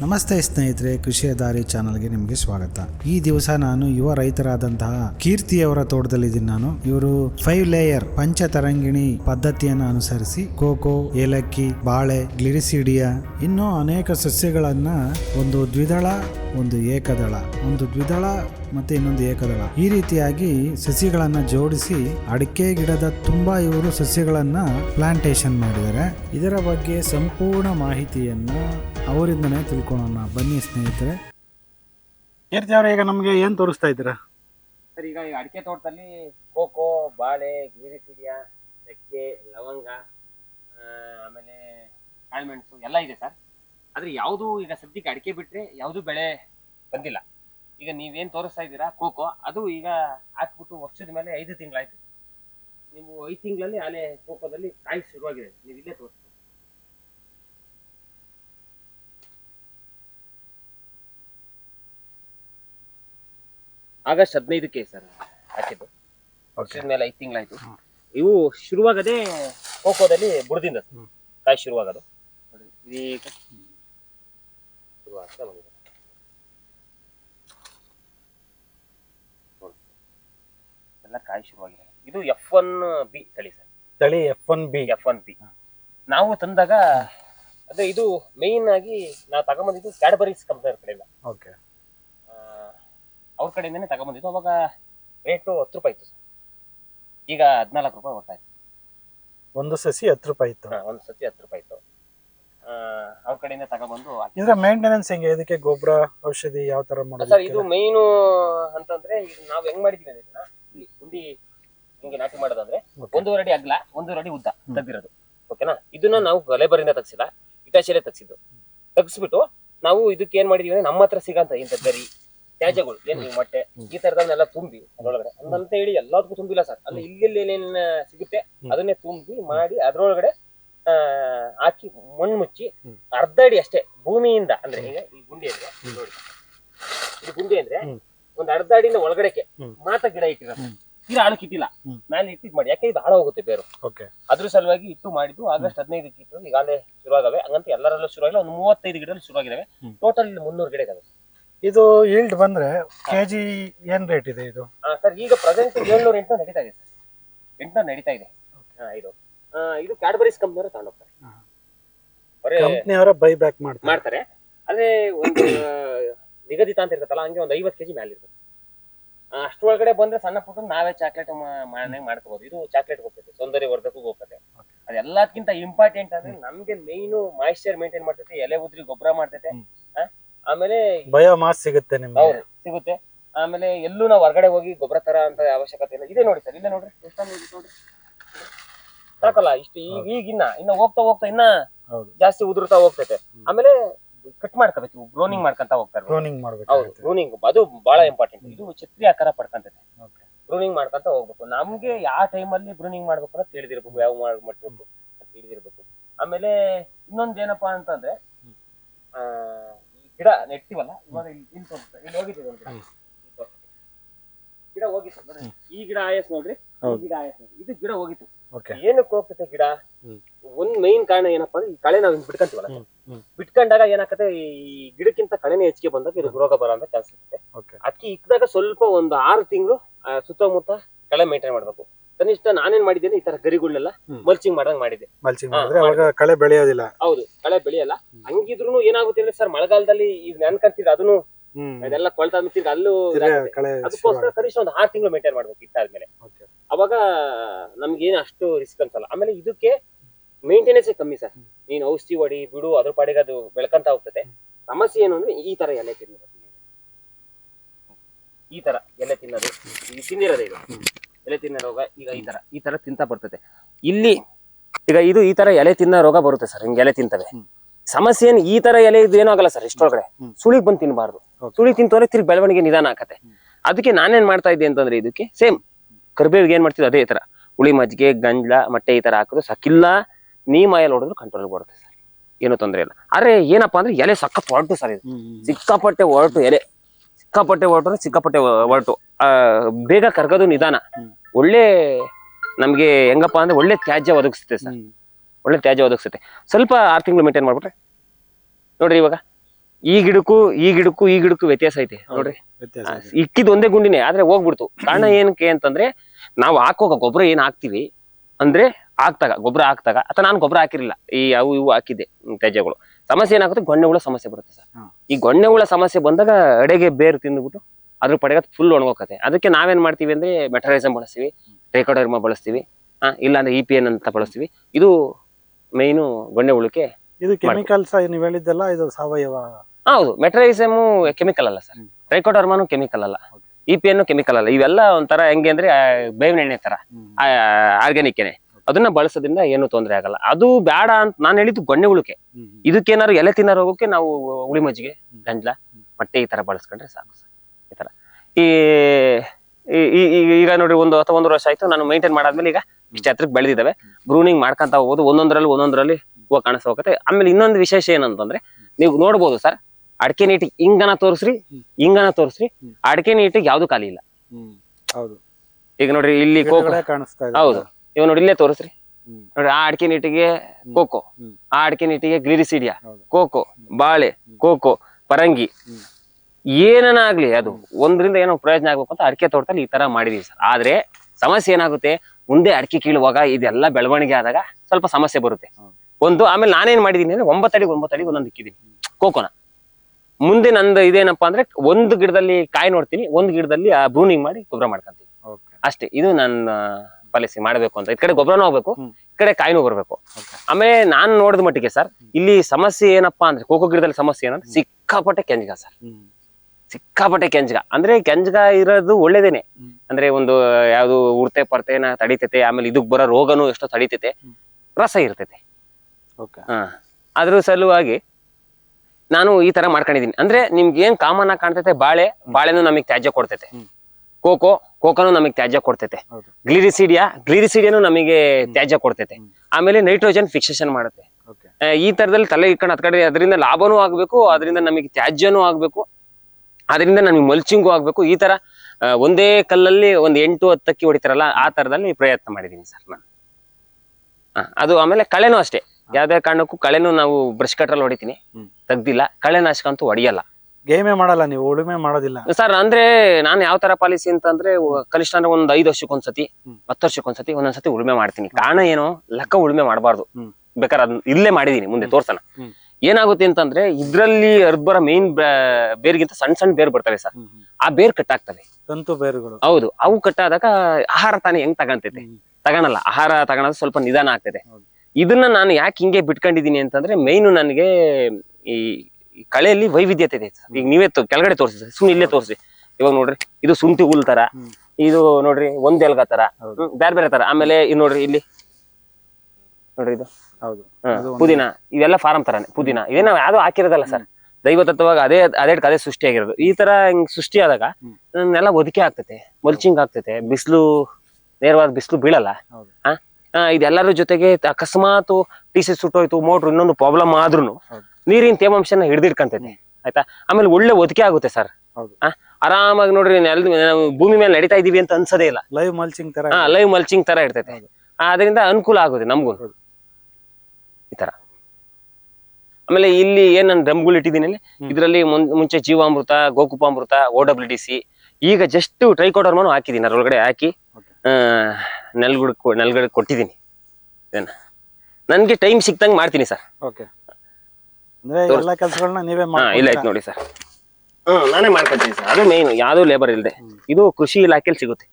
ನಮಸ್ತೆ ಸ್ನೇಹಿತರೆ, ಕೃಷಿಯ ದಾರಿ ಚಾನಲ್ಗೆ ನಿಮಗೆ ಸ್ವಾಗತ. ಈ ದಿವಸ ನಾನು ಯುವ ರೈತರಾದಂತಹ ಕೀರ್ತಿಯವರ ತೋಟದಲ್ಲಿದ್ದೀನಿ ನಾನು. ಇವರು ಫೈವ್ ಲೇಯರ್ ಪಂಚತರಂಗಿಣಿ ಪದ್ಧತಿಯನ್ನು ಅನುಸರಿಸಿ ಕೋಕೋ, ಏಲಕ್ಕಿ, ಬಾಳೆ, ಗ್ಲಿರಿಸಿಡಿಯಾ ಇನ್ನೂ ಅನೇಕ ಸಸ್ಯಗಳನ್ನ ಒಂದು ದ್ವಿದಳ, ಒಂದು ಏಕದಳ, ಒಂದು ದ್ವಿದಳ ಮತ್ತೆ ಇನ್ನೊಂದು ಏಕದಳ ಈ ರೀತಿಯಾಗಿ ಸಸಿಗಳನ್ನ ಜೋಡಿಸಿ ಅಡಿಕೆ ಗಿಡದ ತುಂಬಾ ಇವರು ಸಸ್ಯಗಳನ್ನು ಪ್ಲಾಂಟೇಶನ್ ಮಾಡಿದ್ದಾರೆ. ಇದರ ಬಗ್ಗೆ ಸಂಪೂರ್ಣ ಮಾಹಿತಿಯನ್ನ ಅವರಿಂದನೇ ತಿಳ್ಕೊಳೋಣ ಬನ್ನಿ ಸ್ನೇಹಿತರೆ. ಕೀರ್ತಿ ಅವರೇ ಈಗ ನಮಗೆ ಏನು ತೋರಿಸ್ತಾ ಇದ್ದೀರಾ? ಸರ್ ಈಗ ಈಗ ಅಡಿಕೆ ತೋಟದಲ್ಲಿ ಕೋಕೋ ಬಾಳೆ ಗಿರಿಸಿಡಿಯ ಚಕ್ಕೆ ಲವಂಗ ಆ, ಆಮೇಲೆ ಕಾಳುಮೆಣಸು ಎಲ್ಲ ಇದೆ ಸರ್. ಆದರೆ ಯಾವುದು ಈಗ ಸದ್ಯಕ್ಕೆ ಅಡಿಕೆ ಬಿಟ್ಟರೆ ಯಾವುದು ಬೆಳೆ ಬಂದಿಲ್ಲ. ಈಗ ನೀವೇನು ತೋರಿಸ್ತಾ ಇದ್ದೀರಾ ಕೋಕೋ ಅದು ಈಗ ಹಾಕ್ಬಿಟ್ಟು ವರ್ಷದ ಮೇಲೆ ಐದು ತಿಂಗಳಾಯ್ತು. ನೀವು ಐದು ತಿಂಗಳಲ್ಲಿ ಆಲೆ ಕೋಕೋದಲ್ಲಿ ಕಾಯಿ ಶುರುವಾಗಿದೆ. ನೀವು ಇಲ್ಲೇ ತೋರಿಸ್ತೀವಿ ಆಗಸ್ಟ್ ಹದಿನೈದಕ್ಕೆ ಸರ್ ಹಾಕಿದ್ದು. ವರ್ಷದ ಮೇಲೆ ಐದು ತಿಂಗಳಾಯ್ತು. ಇವು ಶುರುವಾಗದೆ ಕೋಕೋದಲ್ಲಿ ಬುಡದಿಂದ. ಕಾಯಿ ಶುರುವಾಗೋದು. ನೋಡಿ, ಇದೀಗ ಶುರುವಾಗ್ತಾ ಬಂದಿದೆ. ಎಲ್ಲ ಕಾಯಿ ಶುರುವಾಗಿದೆ. ಇದು ಎಫ್ ಒನ್ ಬಿ ತಳಿ ಸರ್. ತಳಿ F one B F one B ನಾವು ತಂದಾಗ ಅದೇ ಇದು ಮೇನ್ ಆಗಿ ನಾವು ತಗೊಂಬಂದಿದ್ದು ಕ್ಯಾಡ್ಬರೀಸ್ ಕಂಪನಿ ಕಡೆಯಿಂದ. ಓಕೆ ಅವ್ರ ಕಡೆಯಿಂದನೇ ತಗೊಂಬಂದಿದ್ದು. ಅವಾಗ ರೇಟು ಹತ್ತು ರೂಪಾಯಿ ಇತ್ತು ಸರ್. ಈಗ ಹದಿನಾಲ್ಕು ರೂಪಾಯಿ ಬರ್ತಾ ಇತ್ತು ಒಂದು ಸಸಿ ಹತ್ತು ರೂಪಾಯಿ ಇತ್ತು. ಹಾ, ಒಂದು ಸಸಿ ಹತ್ತು ರೂಪಾಯಿ ಇತ್ತು. ಆ, ಅವ್ರ ಕಡೆಯಿಂದ ತಗೊಂಬಂದು ಹಾಕಿ- ಇದರ ಮೇಂಟೆನೆನ್ಸ್ ಹೆಂಗೆ? ಇದಕ್ಕೆ ಗೊಬ್ಬರ ಔಷಧಿ ಯಾವ ತರ ಸರ್ ಇದು ಮೇನು ಅಂತಂದ್ರೆ ಈಗ ನಾವು ಹೆಂಗ್ ಮಾಡಿದೀವಿ ಅಂದ್ರೆ ಇದನ್ನ ಇಲ್ಲಿ ಗುಂಡಿ ಹಿಂಗೆ ನಾಟಿ ಮಾಡೋದಂದ್ರೆ ಒಂದೂವರೆ ಅಡಿ ಅಗ್ಲ ಒಂದೂವರೆ ಅಡಿ ಉದ್ದ ತೆಗ್ದಿರೋದು. ಓಕೆನಾ ಇದನ್ನ ನಾವು ಗಲೇಬರಿಂದ ತಗ್ಸಿಲ್ಲ ಇಟಾಚಿಯಲ್ಲೇ ತಗ್ಸಿದ್ದು. ತಗ್ಸ್ಬಿಟ್ಟು ನಾವು ಇದಕ್ಕೆ ಏನ್ ಮಾಡಿದೀವಿ ಅಂದ್ರೆ ನಮ್ಮ ಹತ್ರ ಸಿಗಂತ ಇಂಥ ಗರಿ ತ್ಯಾಜ್ಯಗಳು ಏನ್ ಈ ಮೊಟ್ಟೆ ಈ ತರದನ್ನೆಲ್ಲ ತುಂಬಿ ಅದ್ರೊಳಗಡೆ. ಅಂತ ಹೇಳಿ ಎಲ್ಲದಕ್ಕೂ ತುಂಬಿಲ್ಲ ಸರ್. ಅಲ್ಲಿ ಇಲ್ಲಿ ಏನೇನ್ ಸಿಗುತ್ತೆ ಅದನ್ನೇ ತುಂಬಿ ಮಾಡಿ ಅದ್ರೊಳಗಡೆ ಆ, ಹಾಕಿ ಮಣ್ಣು ಮುಚ್ಚಿ ಅರ್ಧ ಅಡಿ ಅಷ್ಟೇ ಭೂಮಿಯಿಂದ ಅಂದ್ರೆ ಈಗ ಈ ಗುಂಡಿ ಅಂದ್ರೆ ನೋಡಿ. ಇದು ಗುಂಡಿ ಅಂದ್ರೆ. ಒಂದ್ ಅರ್ಧ ಅಡಿನ ಒಳಗಡೆಗೆ ಮಾತ್ರ ಮಾತ ಗಿಡ ಇಟ್ಟಿರೋದು. ಗಿಡ ಆಳಕ್ಕೆ ಇಟ್ಟಿಲ್ಲ. ಹ್ಮ್. ಇಟ್ಟಿದ್ ಮಾಡಿ. ಯಾಕೆ ಇದು ಹಾಳ ಹೋಗುತ್ತೆ ಬೇರು? ಓಕೆ. ಅದ್ರ ಸಲುವಾಗಿ ಇಟ್ಟು ಮಾಡಿದ್ದು ಆಗಸ್ಟ್ ಹದಿನೈದಕ್ಕೆ ಇಟ್ಟು ಈಗಾಗಲೇ ಶುರುವಾಗವೆ. ಹಂಗಂತ ಎಲ್ಲರಲ್ಲೂ ಶುರುವಾಗಿಲ್ಲ. ಒಂದು ಮೂವತ್ತೈದು ಗಿಡಗಳು ಶುರುವಾಗಿದಾವೆ. ಆಗಿದಾವೆ ಟೋಟಲ್ ಮುನ್ನೂರು ಗಿಡ ಇದಾವೆ. ಇದು ಈಲ್ಡ್ ಬಂದ್ರೆ ಕೆಜಿ ಏನ್ ರೇಟ್ ಇದೆ ಇದು? ಸರ್ ಈಗ ಪ್ರೆಸೆಂಟ್ ಏಳ್ನೂರ ಎಂಟು ನಡೀತಾ ಇದೆ ಸರ್. ಎಂಟ್ನೂರ ನಡೀತಾ ಇದೆ. ಹಾ, ಇದು. ಆ, ಇದು ಕ್ಯಾಡ್ಬರೀಸ್ ಕಂಪ್ನಿಯವರು ತಗೊಂಡೋಗ್ತಾರೆ. ಕಂಪ್ನಿಯವರ ಬೈ ಬ್ಯಾಕ್ ಮಾಡ್ತಾರೆ. ಮಾಡ್ತಾರೆ. ಅದೇ ಒಂದು ನಿಗದಿತ ಅಂತ ಇರ್ತಲ್ಲ ಹಂಗೆ ಒಂದು ಐವತ್ತು ಕೆಜಿ ಮೇಲೆ ಇರ್ತದೆ ಅಷ್ಟು ಒಳಗಡೆ ಬಂದ್ರೆ ಸಣ್ಣ ಪುಟ್ಟ ನಾವೇ ಚಾಕ್ಲೇಟ್ ಮಾಡಿ ಮಾಡ್ಕೋಬಹುದು ಇದು ಚಾಕ್ಲೇಟ್ ಹೋಗ್ತದೆ ಸೌಂದರ್ಯ ವರ್ಧಕೂ ಹೋಗ್ತದೆ ಅದೆಲ್ಲದಕ್ಕಿಂತ ಇಂಪಾರ್ಟೆಂಟ್ ಅಂದ್ರೆ ನಮ್ಗೆ ಮೇಯ್ನು ಮಾಯಿಶ್ಚರ್ ಮೇಂಟೈನ್ ಮಾಡ್ತೈತೆ ಎಲೆ ಉದ್ರಿ ಗೊಬ್ಬರ ಮಾಡ್ತೈತೆ. ಹ್ಮ್. ಆಮೇಲೆ ಬಯೋ ಮಾಸ್ ಸಿಗುತ್ತೆ ನಿಮ್ಗೆ. ಹೌದು ಸಿಗುತ್ತೆ. ಆಮೇಲೆ ಎಲ್ಲೂ ನಾವು ಹೊರಗಡೆ ಹೋಗಿ ಗೊಬ್ಬರ ತರ ಅಂತ ಅವಶ್ಯಕತೆ ಇಲ್ಲ. ಇದೆ ನೋಡಿ ಸರ್ ಇಲ್ಲೇ ನೋಡ್ರಿ. ಇದೆ ನೋಡ್ರಿ. ಸಾಕಲ್ಲ ಇಷ್ಟು ಈಗ ಈಗಿನ್ನ ಇನ್ನ ಹೋಗ್ತಾ ಹೋಗ್ತಾ ಇನ್ನ ಹೌದು. ಜಾಸ್ತಿ ಉದುರ್ತಾ ಹೋಗ್ತೈತೆ. ಆಮೇಲೆ ಕಟ್ ಮಾಡ್ಕೋಬೇಕು ಬ್ರೋನಿಂಗ್ ಮಾಡ್ಕೊಂತ ಹೋಗ್ತಾರೆ ಕ್ರೋನಿಂಗ್ ಹೌದು ಮಾಡ್ಬೇಕು ಬ್ರೂನಿಂಗ್ ಅದು ಬಹಳ ಇಂಪಾರ್ಟೆಂಟ್ ಇದು ಛತ್ರಿ ಆಕಾರ ಪಡ್ಕೊಂತೈತೆ. ಓಕೆ. ಬ್ರೂನಿಂಗ್ ಮಾಡ್ಕೊಂತ ಹೋಗ್ಬೇಕು. ನಮ್ಗೆ ಯಾವ ಟೈಮಲ್ಲಿ ಬ್ರೂನಿಂಗ್ ಮಾಡ್ಬೇಕು ಅಂತ ತಿಳಿದಿರ್ಬೇಕು ಯಾವ ಮಾಡ್- ಮಾಡ್ಬೇಕು ಅಂತ ತಿಳಿದಿರ್ಬೇಕು. ಆಮೇಲೆ ಇನ್ನೊಂದ್ ಏನಪ್ಪಾ ಅಂತಂದ್ರೆ ಆ, ಗಿಡ ನೆಟ್ಟಿವಲ್ಲ ಇವಾಗ ಇಲ್ಲಿ ಇಲ್ಲಿ ತೋರಿಸ್ತಾ- ಇಲ್ಲಿ ಹೋಗಿದ್ದೀವಿ ಒಂದು ಗಿಡ ಹೋಗಿತ್ತು ಈ ಗಿಡ ಆಯಸ್ ನೋಡ್ರಿ. ಈ ಗಿಡ ಆಯಸ್ ನೋಡ್ರಿ. ಇದು ಗಿಡ ಹೋಗಿತ್ತು. ಓಕೆ. ಏನಕ್ಕೆ ಹೋಗ್ತೈತೆ ಗಿಡ. ಒಂದ್ ಮೈನ್ ಕಾರಣ ಏನಪ್ಪಾ ಅಂದ್ರೆ ಈ ಕಳೆ ನಾವು ಹಿಂಗ್ ಬಿಟ್ಕೊಂತೀವಲ್ಲ. ಬಿಟ್ಕೊಂಡಾಗ ಏನಾಗತ್ತೆ? ಈ ಗಿಡಕ್ಕಿಂತ ಕಳೆನೇ ಹೆಚ್ಚಿಗೆ ಬಂದಾಗ ಇದು ರೋಗ ಬರೋ ಅಂತ ಕೆಲಸ ಅದಕ್ಕೆ ಇಕ್ಕಿದಾಗ ಸ್ವಲ್ಪ ಒಂದು ಆರು ತಿಂಗಳು ಸುತ್ತಮುತ್ತ ಕಳೆ ಮೇಂಟೈನ್ ಮಾಡ್ಬೇಕು. ಕನಿಷ್ಠ ನಾನೇನ್ ಮಾಡಿದ್ದೇನೆ ಈ ತರ ಗರಿಗಳನ್ನೆಲ್ಲ. ಮಲ್ಚಿಂಗ್ ಮಾಡಂಗ್ ಮಾಡಿದೆ ಮಲ್ಚಿಂಗ್ ಮಾಡಿದ್ರೆ ಅವಾಗ ಕಳೆ ಬೆಳೆಯೋದಿಲ್ಲ. ಹೌದು ಕಳೆ ಬೆಳೆಯಲ್ಲ. ಹಂಗಿದ್ರು ಏನಾಗುತ್ತೆ ಅಂದ್ರೆ ಸರ್ ಮಳೆಗಾಲದಲ್ಲಿ ಈಗ ನೆನ್ಕಂತಿದ್ ಅದನ್ನು ಅದೆಲ್ಲ ಕೊಳ್ತಾ ಅಲ್ಲೂ ತಿರ್ಗಾ. ಕಳೆ ಅದಕ್ಕೋಸ್ಕರ ಕನಿಷ್ಠ ಒಂದು ಆರ್ ತಿಂಗಳು ಮೇಂಟೈನ್ ಮಾಡ್ಬೇಕು ಇಟ್ಟಾದ್ಮೇಲೆ. ಅವಾಗ ನಮ್ಗೇನು ಅಷ್ಟು ರಿಸ್ಕ್ ಅನ್ಸಲ್ಲ. ಆಮೇಲೆ ಇದಕ್ಕೆ ಮೇಂಟೆನೆನ್ಸ್ ಕಮ್ಮಿ ಸರ್. ನೀನ್ ಔಷಧಿ ಹೊಡಿ ಬಿಡು ಅದ್ರ ಪಾಡಿಗೆ ಅದು ಬೆಳ್ಕಂತ ಹೋಗ್ತದೆ. ಸಮಸ್ಯೆ ಏನು ಅಂದ್ರೆ ಈ ತರ ಎಲೆ ತಿನ್ನೋದು. ಈ ತರ ಎಲೆ ತಿನ್ನೋದು. ತಿಂದಿರೋದೇ ಇದು. ಎಲೆ ತಿನ್ನ ರೋಗ ಈಗ ಈ ತರ ಈ ತರ ತಿಂತ ಬರ್ತದೆ. ಇಲ್ಲಿ ಈಗ ಇದು ಈ ತರ ಎಲೆ ತಿನ್ನ ರೋಗ ಬರುತ್ತೆ ಸರ್ ಹಿಂಗೆ ಎಲೆ ತಿಂತವೆ. ಸಮಸ್ಯೆ ಏನು ಈ ತರ ಎಲೆ ಇದು ಏನೂ ಆಗಲ್ಲ ಸರ್ ಇಷ್ಟೊಳಗಡೆ. ಸುಳಿಗ್ ಬಂದು ತಿನ್ನಬಾರ್ದು ಸುಳಿ ತಿಂತವ್ರೆ ತಿರ್ಗಿ ಬೆಳವಣಿಗೆ ನಿಧಾನ ಆಗತ್ತೆ ಅದಕ್ಕೆ ನಾನೇನ್ ಮಾಡ್ತಾ ಇದ್ದೆ ಅಂತಂದ್ರೆ ಇದಕ್ಕೆ ಸೇಮ್. ಕರ್ಬೇವಿಗೆ ಏನ್ ಮಾಡ್ತಿದ್ವಿ ಅದೇ ತರ. ಹುಳಿ ಮಜ್ಜಿಗೆ ಗಂಜ್ಲ ಮೊಟ್ಟೆ ಈ ತರ ಹಾಕಿದ್ರು ಸಕ್ಕಿಲ್ಲ ನೀಮ್ ಆಯಲ್ ಹೊಡೆದ್ರು ಕಂಟ್ರೋಲ್ ಬರುತ್ತೆ ಸರ್. ಏನು ತೊಂದರೆ ಇಲ್ಲ. ಆದ್ರೆ ಏನಪ್ಪಾ ಅಂದ್ರೆ ಎಲೆ ಸಕ್ಕತ್ ಹೊರಟು ಸರ್ ಇದು. ಸಿಕ್ಕಾಪಟ್ಟೆ ಹೊರಟು ಎಲೆ. ಸಿಕ್ಕಾಪಟ್ಟೆ ಹೊರಟು ಅಂದ್ರೆ ಸಿಕ್ಕಾಪಟ್ಟೆ ಹೊರಟು ಆ ಬೇಗ ಕರ್ಗೋದು ನಿಧಾನ. ಒಳ್ಳೆ ನಮ್ಗೆ ಹೆಂಗಪ್ಪ ಅಂದ್ರೆ ಒಳ್ಳೆ ತ್ಯಾಜ್ಯ ಒದಗಿಸುತ್ತೆ ಸರ್. ಒಳ್ಳೆ ತ್ಯಾಜ್ಯ ಒದಗಿಸುತ್ತೆ. ಸ್ವಲ್ಪ ಆರು ತಿಂಗಳು ಮೇಂಟೈನ್ ಮಾಡ್ಬಿಟ್ರೆ? ನೋಡ್ರಿ ಇವಾಗ ಈ ಗಿಡಕ್ಕೂ ಈ ಗಿಡಕ್ಕೂ ಈ ಗಿಡಕ್ಕೂ ವ್ಯತ್ಯಾಸ ಐತೆ ನೋಡ್ರಿ? ಇಕ್ಕಿದ್ ಒಂದೇ ಗುಂಡಿನೇ ಆದ್ರೆ ಹೋಗ್ಬಿಡ್ತು. ಕಾರಣ ಏನಕ್ಕೆ ಅಂತಂದ್ರೆ ನಾವು ಹಾಕೋ ಗೊಬ್ಬರ ಏನ್ ಹಾಕ್ತಿವಿ ಅಂದ್ರೆ ಹಾಕ್ತಾಗ ಗೊಬ್ಬರ ಹಾಕ್ತಾಗ ಅಥವಾ ನಾನು ಗೊಬ್ಬರ ಹಾಕಿರಲಿಲ್ಲ ಈ ಅವು ಇವು ಹಾಕಿದ್ದೆ ತ್ಯಾಜ್ಯಗಳು. ಸಮಸ್ಯೆ ಏನಾಗುತ್ತೆ ಗೊಣ್ಣೆ ಹುಳ ಸಮಸ್ಯೆ ಬರುತ್ತೆ ಸರ್. ಈ ಗೊಣ್ಣೆ ಹುಳ ಸಮಸ್ಯೆ ಬಂದಾಗ ಅಡೆಗೆ ಬೇರು ತಿಂದ್ಬಿಟ್ಟು ಅದ್ರ ಪಡೆಗ ಫುಲ್ ಒಣಗೋಕತ್ತೆ. ಅದಕ್ಕೆ ನಾವೇನ್ ಮಾಡ್ತೀವಿ ಅಂದ್ರೆ ಮೆಟರೈಸಮ್ ಬಳಸ್ತೀವಿ ಟ್ರೈಕೋಡರ್ಮ ಬಳಸ್ತೀವಿ ಹಾ ಇಲ್ಲ ಅಂದ್ರೆ ಇ ಪಿ ಎನ್ ಅಂತ ಬಳಸ್ತೀವಿ. ಇದು ಮೇಯ್ನು ಗೊಂಡೆ ಉಳುಕೆ ಇದು ಕೆಮಿಕಲ್ಸ್ ನೀವು ಹೇಳಿದ್ದೆಲ್ಲ ಇದು ಸಾವಯವ. ಹೌದು ಮೆಟ್ರೈಸಮ್ ಕೆಮಿಕಲ್ ಅಲ್ಲ ಸರ್. ರೇಕಾರ್ಡರ್ಮನು ಟ್ರೈಕೋಡರ್ಮಾನು ಕೆಮಿಕಲ್ ಅಲ್ಲ. ಇ ಪಿ ಎನ್ ಕೆಮಿಕಲ್ ಅಲ್ಲ. ಇವೆಲ್ಲ ಒಂಥರ ಹೆಂಗೆ ಅಂದ್ರೆ ಬೇವಿನ ಎಣ್ಣೆ ತರ. ಆರ್ಗ್ಯಾನಿಕ್ ಎಣ್ಣೆ. ಅದನ್ನ ಬಳಸೋದ್ರಿಂದ ಏನು ತೊಂದರೆ ಆಗಲ್ಲ. ಅದು ಬೇಡ ಅಂತ ನಾನು ಹೇಳಿದ್ದು ಗೊಣ್ಣೆ ಉಳುಕೆ. ಇದಕ್ಕೇನಾದ್ರು ಎಲೆ ತಿನ್ನೋ ರೋಗಕ್ಕೆ ನಾವು ಉಳಿ ಮಜ್ಜಿಗೆ ಗಂಜ್ಲ ಮೊಟ್ಟೆ ಈ ತರ ಬಳಸ್ಕೊಂಡ್ರೆ ಸಾಕು ಸರ್. ಈ ಈಗ ನೋಡಿ ಒಂದು ಅಥವಾ ಒಂದು ವರ್ಷ ಆಯ್ತು ನಾನು ಮೈಂಟೈನ್ ಮಾಡಾದ್ಮೇಲೆ ಈಗ ಇಷ್ಟು ಹತ್ರಕ್ಕೆ ಬೆಳೆದಿದ್ದಾವೆ. ಬ್ರೂನಿಂಗ್ ಮಾಡ್ಕೊಂತ ಹೋಗ್ಬೋದು ಒಂದೊಂದರಲ್ಲಿ ಒಂದೊಂದರಲ್ಲಿ ಹೂವು ಕಾಣಿಸ್ ಹೋಗುತ್ತೆ ಆಮೇಲೆ ಇನ್ನೊಂದು ವಿಶೇಷ ಏನಂತಂದ್ರೆ ನೀವು ನೋಡ್ಬೋದು ಸರ್ ಅಡಕೆ ನೀಟಿಗೆ ಹಿಂಗನ ತೋರಿಸ್ರಿ ಹಿಂಗನ ತೋರಿಸ್ರಿ ಅಡಕೆ ನೀಟಿಗೆ ಯಾವ್ದು ಖಾಲಿ ಇಲ್ಲ. ಹೌದು. ಈಗ ನೋಡ್ರಿ ಇಲ್ಲಿ ಕೋಕೋ. ಹೌದು. ಇವ್ ನೋಡಿ ಇಲ್ಲೇ ತೋರಿಸ್ರಿ. ನೋಡ್ರಿ ಆ ಅಡಕೆ ನೀಟಿಗೆ ಕೋಕೋ. ಆ ಅಡಕೆ ನೀಟಿಗೆ ಗ್ಲಿರಿಸಿಡಿಯಾ ಕೋಕೋ ಬಾಳೆ ಕೋಕೋ ಪರಂಗಿ. ಹ್ಮ್. ಏನನ ಆಗ್ಲಿ ಅದು ಒಂದ್ರಿಂದ ಏನೋ ಪ್ರಯೋಜನ ಆಗ್ಬೇಕು ಅಂತ ಅಡಿಕೆ ತೋಟದಲ್ಲಿ ಈ ತರ ಮಾಡಿದೀವಿ ಸರ್. ಆದ್ರೆ ಸಮಸ್ಯೆ ಏನಾಗುತ್ತೆ ಮುಂದೆ ಅಡಿಕೆ ಕೀಳುವಾಗ ಇದೆಲ್ಲ ಬೆಳವಣಿಗೆ ಆದಾಗ ಸ್ವಲ್ಪ ಸಮಸ್ಯೆ ಬರುತ್ತೆ. ಒಂದು ಆಮೇಲೆ ನಾನೇನ್ ಮಾಡಿದೀನಿ ಅಂದ್ರೆ ಒಂಬತ್ತಡಿಗೆ ಒಂಬತ್ತಡಿಗೆ ಒಂದೊಂದು ಇಕ್ಕಿದೀನಿ. ಕೋಕೋನ. ಮುಂದೆ ನಂದು ಇದೇನಪ್ಪಾ ಅಂದ್ರೆ ಒಂದು ಗಿಡದಲ್ಲಿ ಕಾಯಿ ನೋಡ್ತೀನಿ ಒಂದು ಗಿಡದಲ್ಲಿ ಆ ಬ್ರೂನಿಂಗ್ ಮಾಡಿ ಗೊಬ್ಬರ ಮಾಡ್ಕೊಂತೀನಿ. ಅಷ್ಟೇ ಇದು ನನ್ನ ಪಾಲಿಸಿ ಮಾಡಬೇಕು ಅಂತ. ಈ ಕಡೆ ಗೊಬ್ಬರನೂ ಹೋಗ್ಬೇಕು. ಈ ಕಡೆ ಕಾಯಿನೂ ಬರ್ಬೇಕು. ಆಮೇಲೆ ನಾನ್ ನೋಡಿದ ಮಟ್ಟಿಗೆ ಸರ್ ಇಲ್ಲಿ ಸಮಸ್ಯೆ ಏನಪ್ಪಾ ಅಂದ್ರೆ ಕೋಕೋ ಗಿಡದಲ್ಲಿ ಸಮಸ್ಯೆ ಏನಂದ್ರೆ ಸಿಕ್ಕಾಪಟ್ಟೆ ಕೆಂಜ್ಗ ಸರ್. ಸಿಕ್ಕಾಪಟ್ಟೆ ಕೆಂಜ್ಗ. ಅಂದ್ರೆ ಕೆಂಜ್ಗ ಇರೋದು ಒಳ್ಳೇದೇನೆ. ಅಂದ್ರೆ ಒಂದು ಯಾವ್ದು ಉಡ್ತೆ ಪರ್ತೆನ ತಡಿತೈತೆ ಆಮೇಲೆ ಇದಕ್ ಬರೋ ರೋಗನು ಎಷ್ಟೋ ತಡಿತೈತೆ. ರಸ ಇರ್ತೈತೆ. ಹಾ. ಅದ್ರ ಸಲುವಾಗಿ ನಾನು ಈ ತರ ಮಾಡ್ಕೊಂಡಿದೀನಿ ಅಂದ್ರೆ ನಿಮ್ಗೆ ಏನ್ ಕಾಮನ್ ಆಗಿ ಕಾಣ್ತೈತೆ ಬಾಳೆ ಬಾಳೆನೂ ನಮಗ್ ತ್ಯಾಜ್ಯ ಕೊಡ್ತೈತೆ. ಕೋಕೋ ಕೋಕೋನು ನಮಗೆ ತ್ಯಾಜ್ಯ ಕೊಡ್ತೈತೆ. ಗ್ಲಿರಿಸಿಡಿಯಾ ಗ್ಲಿರಿಸಿಡಿಯಾನು ನಮಗೆ ತ್ಯಾಜ್ಯ ಕೊಡ್ತೈತೆ. ಆಮೇಲೆ ನೈಟ್ರೋಜನ್ ಫಿಕ್ಸೇಷನ್ ಮಾಡುತ್ತೆ. ಈ ತರದಲ್ಲಿ ತಲೆ ಇಟ್ಕೊಂಡು ಹತ್ಕಡೆ ಅದರಿಂದ ಲಾಭನೂ ಆಗ್ಬೇಕು ಅದರಿಂದ ನಮಗೆ ತ್ಯಾಜ್ಯನೂ ಆಗ್ಬೇಕು. ಅದರಿಂದ ನಮಗೆ ಮಲ್ಚಿಂಗು ಆಗ್ಬೇಕು. ಈ ತರ ಒಂದೇ ಕಲ್ಲಲ್ಲಿ ಒಂದ್ ಎಂಟು ಹತ್ತಕ್ಕಿ ಹೊಡಿತಾರಲ್ಲ ಆ ತರದಲ್ಲಿ ಪ್ರಯತ್ನ ಮಾಡಿದೀನಿ ಸರ್ ನಾನು. ಅದು ಆಮೇಲೆ ಕಳೆನೂ ಅಷ್ಟೇ. ಯಾವ್ದೇ ಕಾರಣಕ್ಕೂ ಕಳೆನೂ ನಾವು ಬ್ರಷ್ ಕಟ್ರಲ್ಲಿ ಹೊಡಿತೀನಿ. ತಗ್ದಿಲ್ಲ. ಕಳೆನಾಶಕ ಅಂತೂ ಹೊಡಿಯಲ್ಲ. ಗೇಮೇ ಮಾಡಲ್ಲ ನೀವು ಉಳುಮೆ ಮಾಡೋದಿಲ್ಲ. ಸರ್ ಅಂದ್ರೆ ನಾನು ಯಾವ ತರ ಪಾಲಿಸಿ ಅಂತಂದ್ರೆ ಕನಿಷ್ಠ ಅಂದ್ರೆ ಒಂದ್ ಐದು ವರ್ಷಕ್ಕೊಂದ್ಸತಿ. ಹತ್ತು ವರ್ಷಕ್ಕೊಂದ್ಸತಿ ಒಂದೊಂದ್ಸತಿ ಉಳುಮೆ ಮಾಡ್ತೀನಿ. ಕಾರಣ ಏನು? ಲೆಕ್ಕ ಉಳುಮೆ ಮಾಡಬಾರ್ದು. ಬೇಕಾದ್ರೆ ಅದನ್ನ ಇಲ್ಲೇ ಮಾಡಿದೀನಿ ಮುಂದೆ ತೋರ್ಸಣ. ಏನಾಗುತ್ತೆ ಅಂತಂದ್ರೆ ಇದ್ರಲ್ಲಿ ಬರ ಮೇನ್ ಬೇರ್ಗಿಂತ ಸಣ್ಣ ಸಣ್ಣ ಬೇರ್ ಬರ್ತವೆ ಸರ್. ಆ ಬೇರ್ ಕಟ್ಟಾಗ್ತವೆ. ತಂತು ಬೇರುಗಳು. ಹೌದು ಅವು ಕಟ್ಟಾದಾಗ ಆಹಾರ ತಾನೇ ಹೆಂಗ್ ತಗೊಂತೈತೆ? ತಗೋಣಲ್ಲ ತಗೊಳಲ್ಲ ಆಹಾರ ತಗೊಳೋದು ಸ್ವಲ್ಪ ನಿಧಾನ ಆಗ್ತದೆ ಇದನ್ನ ನಾನು ಯಾಕೆ ಹಿಂಗೆ ಬಿಟ್ಕೊಂಡಿದ್ದೀನಿ ಅಂತಂದ್ರೆ ಮೇಯ್ನು ನನಗೆ ಈ ಕಳೆಯಲ್ಲಿ ವೈವಿಧ್ಯತೆ ಇದೆ. ಈಗ ನೀವೇ ಕೆಳಗಡೆ ತೋರಿಸಿ ಸುಮ್ಮನೆ ಇಲ್ಲೇ ತೋರಿಸಿ ಇವಾಗ ನೋಡ್ರಿ ಇದು ಶುಂಠಿ ಹುಲ್ ತರ ಇದು ನೋಡ್ರಿ ಒಂದ್ ಎಲ್ಗ ತರ ಬೇರೆ ಬೇರೆ ತರ. ಆಮೇಲೆ ಇದು ನೋಡ್ರಿ ಇಲ್ಲಿ. ನೋಡ್ರಿ ಇದು. ಹೌದು. ಪುದೀನ ಇವೆಲ್ಲ ಫಾರಂ ತರಾನೆ ಪುದೀನ. ಇವೇನ ಯಾವ್ದು ಹಾಕಿರೋದಲ್ಲ ಸರ್ ದೈವತತ್ವವಾಗಿ ಅದೇ ಅದೇ ಅದೇ ಸೃಷ್ಟಿಯಾಗಿರೋದು. ಈ ತರ ಹಿಂಗ್ ಸೃಷ್ಟಿ ಆದಾಗ ಎಲ್ಲ ಒದಕೆ ಆಗ್ತೈತೆ ಮಲ್ಚಿಂಗ್ ಆಗ್ತೈತೆ ಬಿಸಿಲು ನೇರವಾದ ಬಿಸಿಲು ಬೀಳಲ್ಲ. ಇದೆಲ್ಲರ ಜೊತೆಗೆ ಅಕಸ್ಮಾತ್ ಟಿ ಸಿ ಸುಟ್ಟೋಯ್ತು ಮೋಟ್ರ್ ಇನ್ನೊಂದು ಪ್ರಾಬ್ಲಮ್ ಆದ್ರೂ. ನೀರಿನ ತೇವಾಂಶನ ಹಿಡಿದಿಟ್ಕೊಂತೈತೆ ಆಯ್ತಾ? ಆಮೇಲೆ ಒಳ್ಳೆ ಒದಕೆ ಆಗುತ್ತೆ ಸರ್ ಹೌದು. ಆರಾಮಾಗಿ ನೋಡ್ರಿ ನಾವು ಭೂಮಿ ಮೇಲೆ ನಡೀತಾ ಇದೀವಿ ಅಂತ ಅನ್ಸದೇ ಇಲ್ಲ. ಲೈವ್ ಮಲ್ಚಿಂಗ್ ತರ ಲೈವ್ ಮಲ್ಚಿಂಗ್ ತರ ಇರ್ತೈತೆ. ಅದರಿಂದ ಅನುಕೂಲ ಆಗುತ್ತೆ ನಮಗೂ ಹೌದು. ಈ ತರ ಆಮೇಲೆ ಇಲ್ಲಿ ಏನ್ ನಾನು ಡ್ರಮ್ಗಳು ಇಟ್ಟಿದ್ದೀನಿ ಇಲ್ಲಿ ಇದರಲ್ಲಿ ಮುಂಚೆ ಜೀವಾಮೃತ ಗೋಕುಪಾಮೃತ ಓ ಡಬ್ಲ್ಯೂ ಡಿ ಸಿ ಈಗ ಜಸ್ಟ್ ಟ್ರೈಕೋಡರ್ಮನು ಹಾಕಿದ್ದೀನಿ. ಅದರೊಳಗಡೆ ಹಾಕಿ ನೆಲ್ಗುಡ್ ನೆಲ್ಗಡೆ ಕೊಟ್ಟಿದ್ದೀನಿ. ಇದನ್ನ ನನ್ಗೆ ಟೈಮ್ ಸಿಕ್ತಂಗ್ ಮಾಡ್ತೀನಿ ಸರ್. ಓಕೆ ಅಂದ್ರೆ ಎಲ್ಲಾ ಕೆಲಸಗಳನ್ನ ನೀವೇ ಹಾ ಇಲ್ಲ ಆಯ್ತು ನೋಡಿ ಸರ್. ಹ್ಮ್ ನಾನೇ ಮಾಡ್ಕೊತೀನಿ ಸರ್. ಅದು ಮೇನ್ ಯಾವ್ದು ಲೇಬರ್ ಇಲ್ಲದೆ ಇದು ಕೃಷಿ ಇಲಾಖೆಯಲ್ಲಿ ಸಿಗುತ್ತೆ.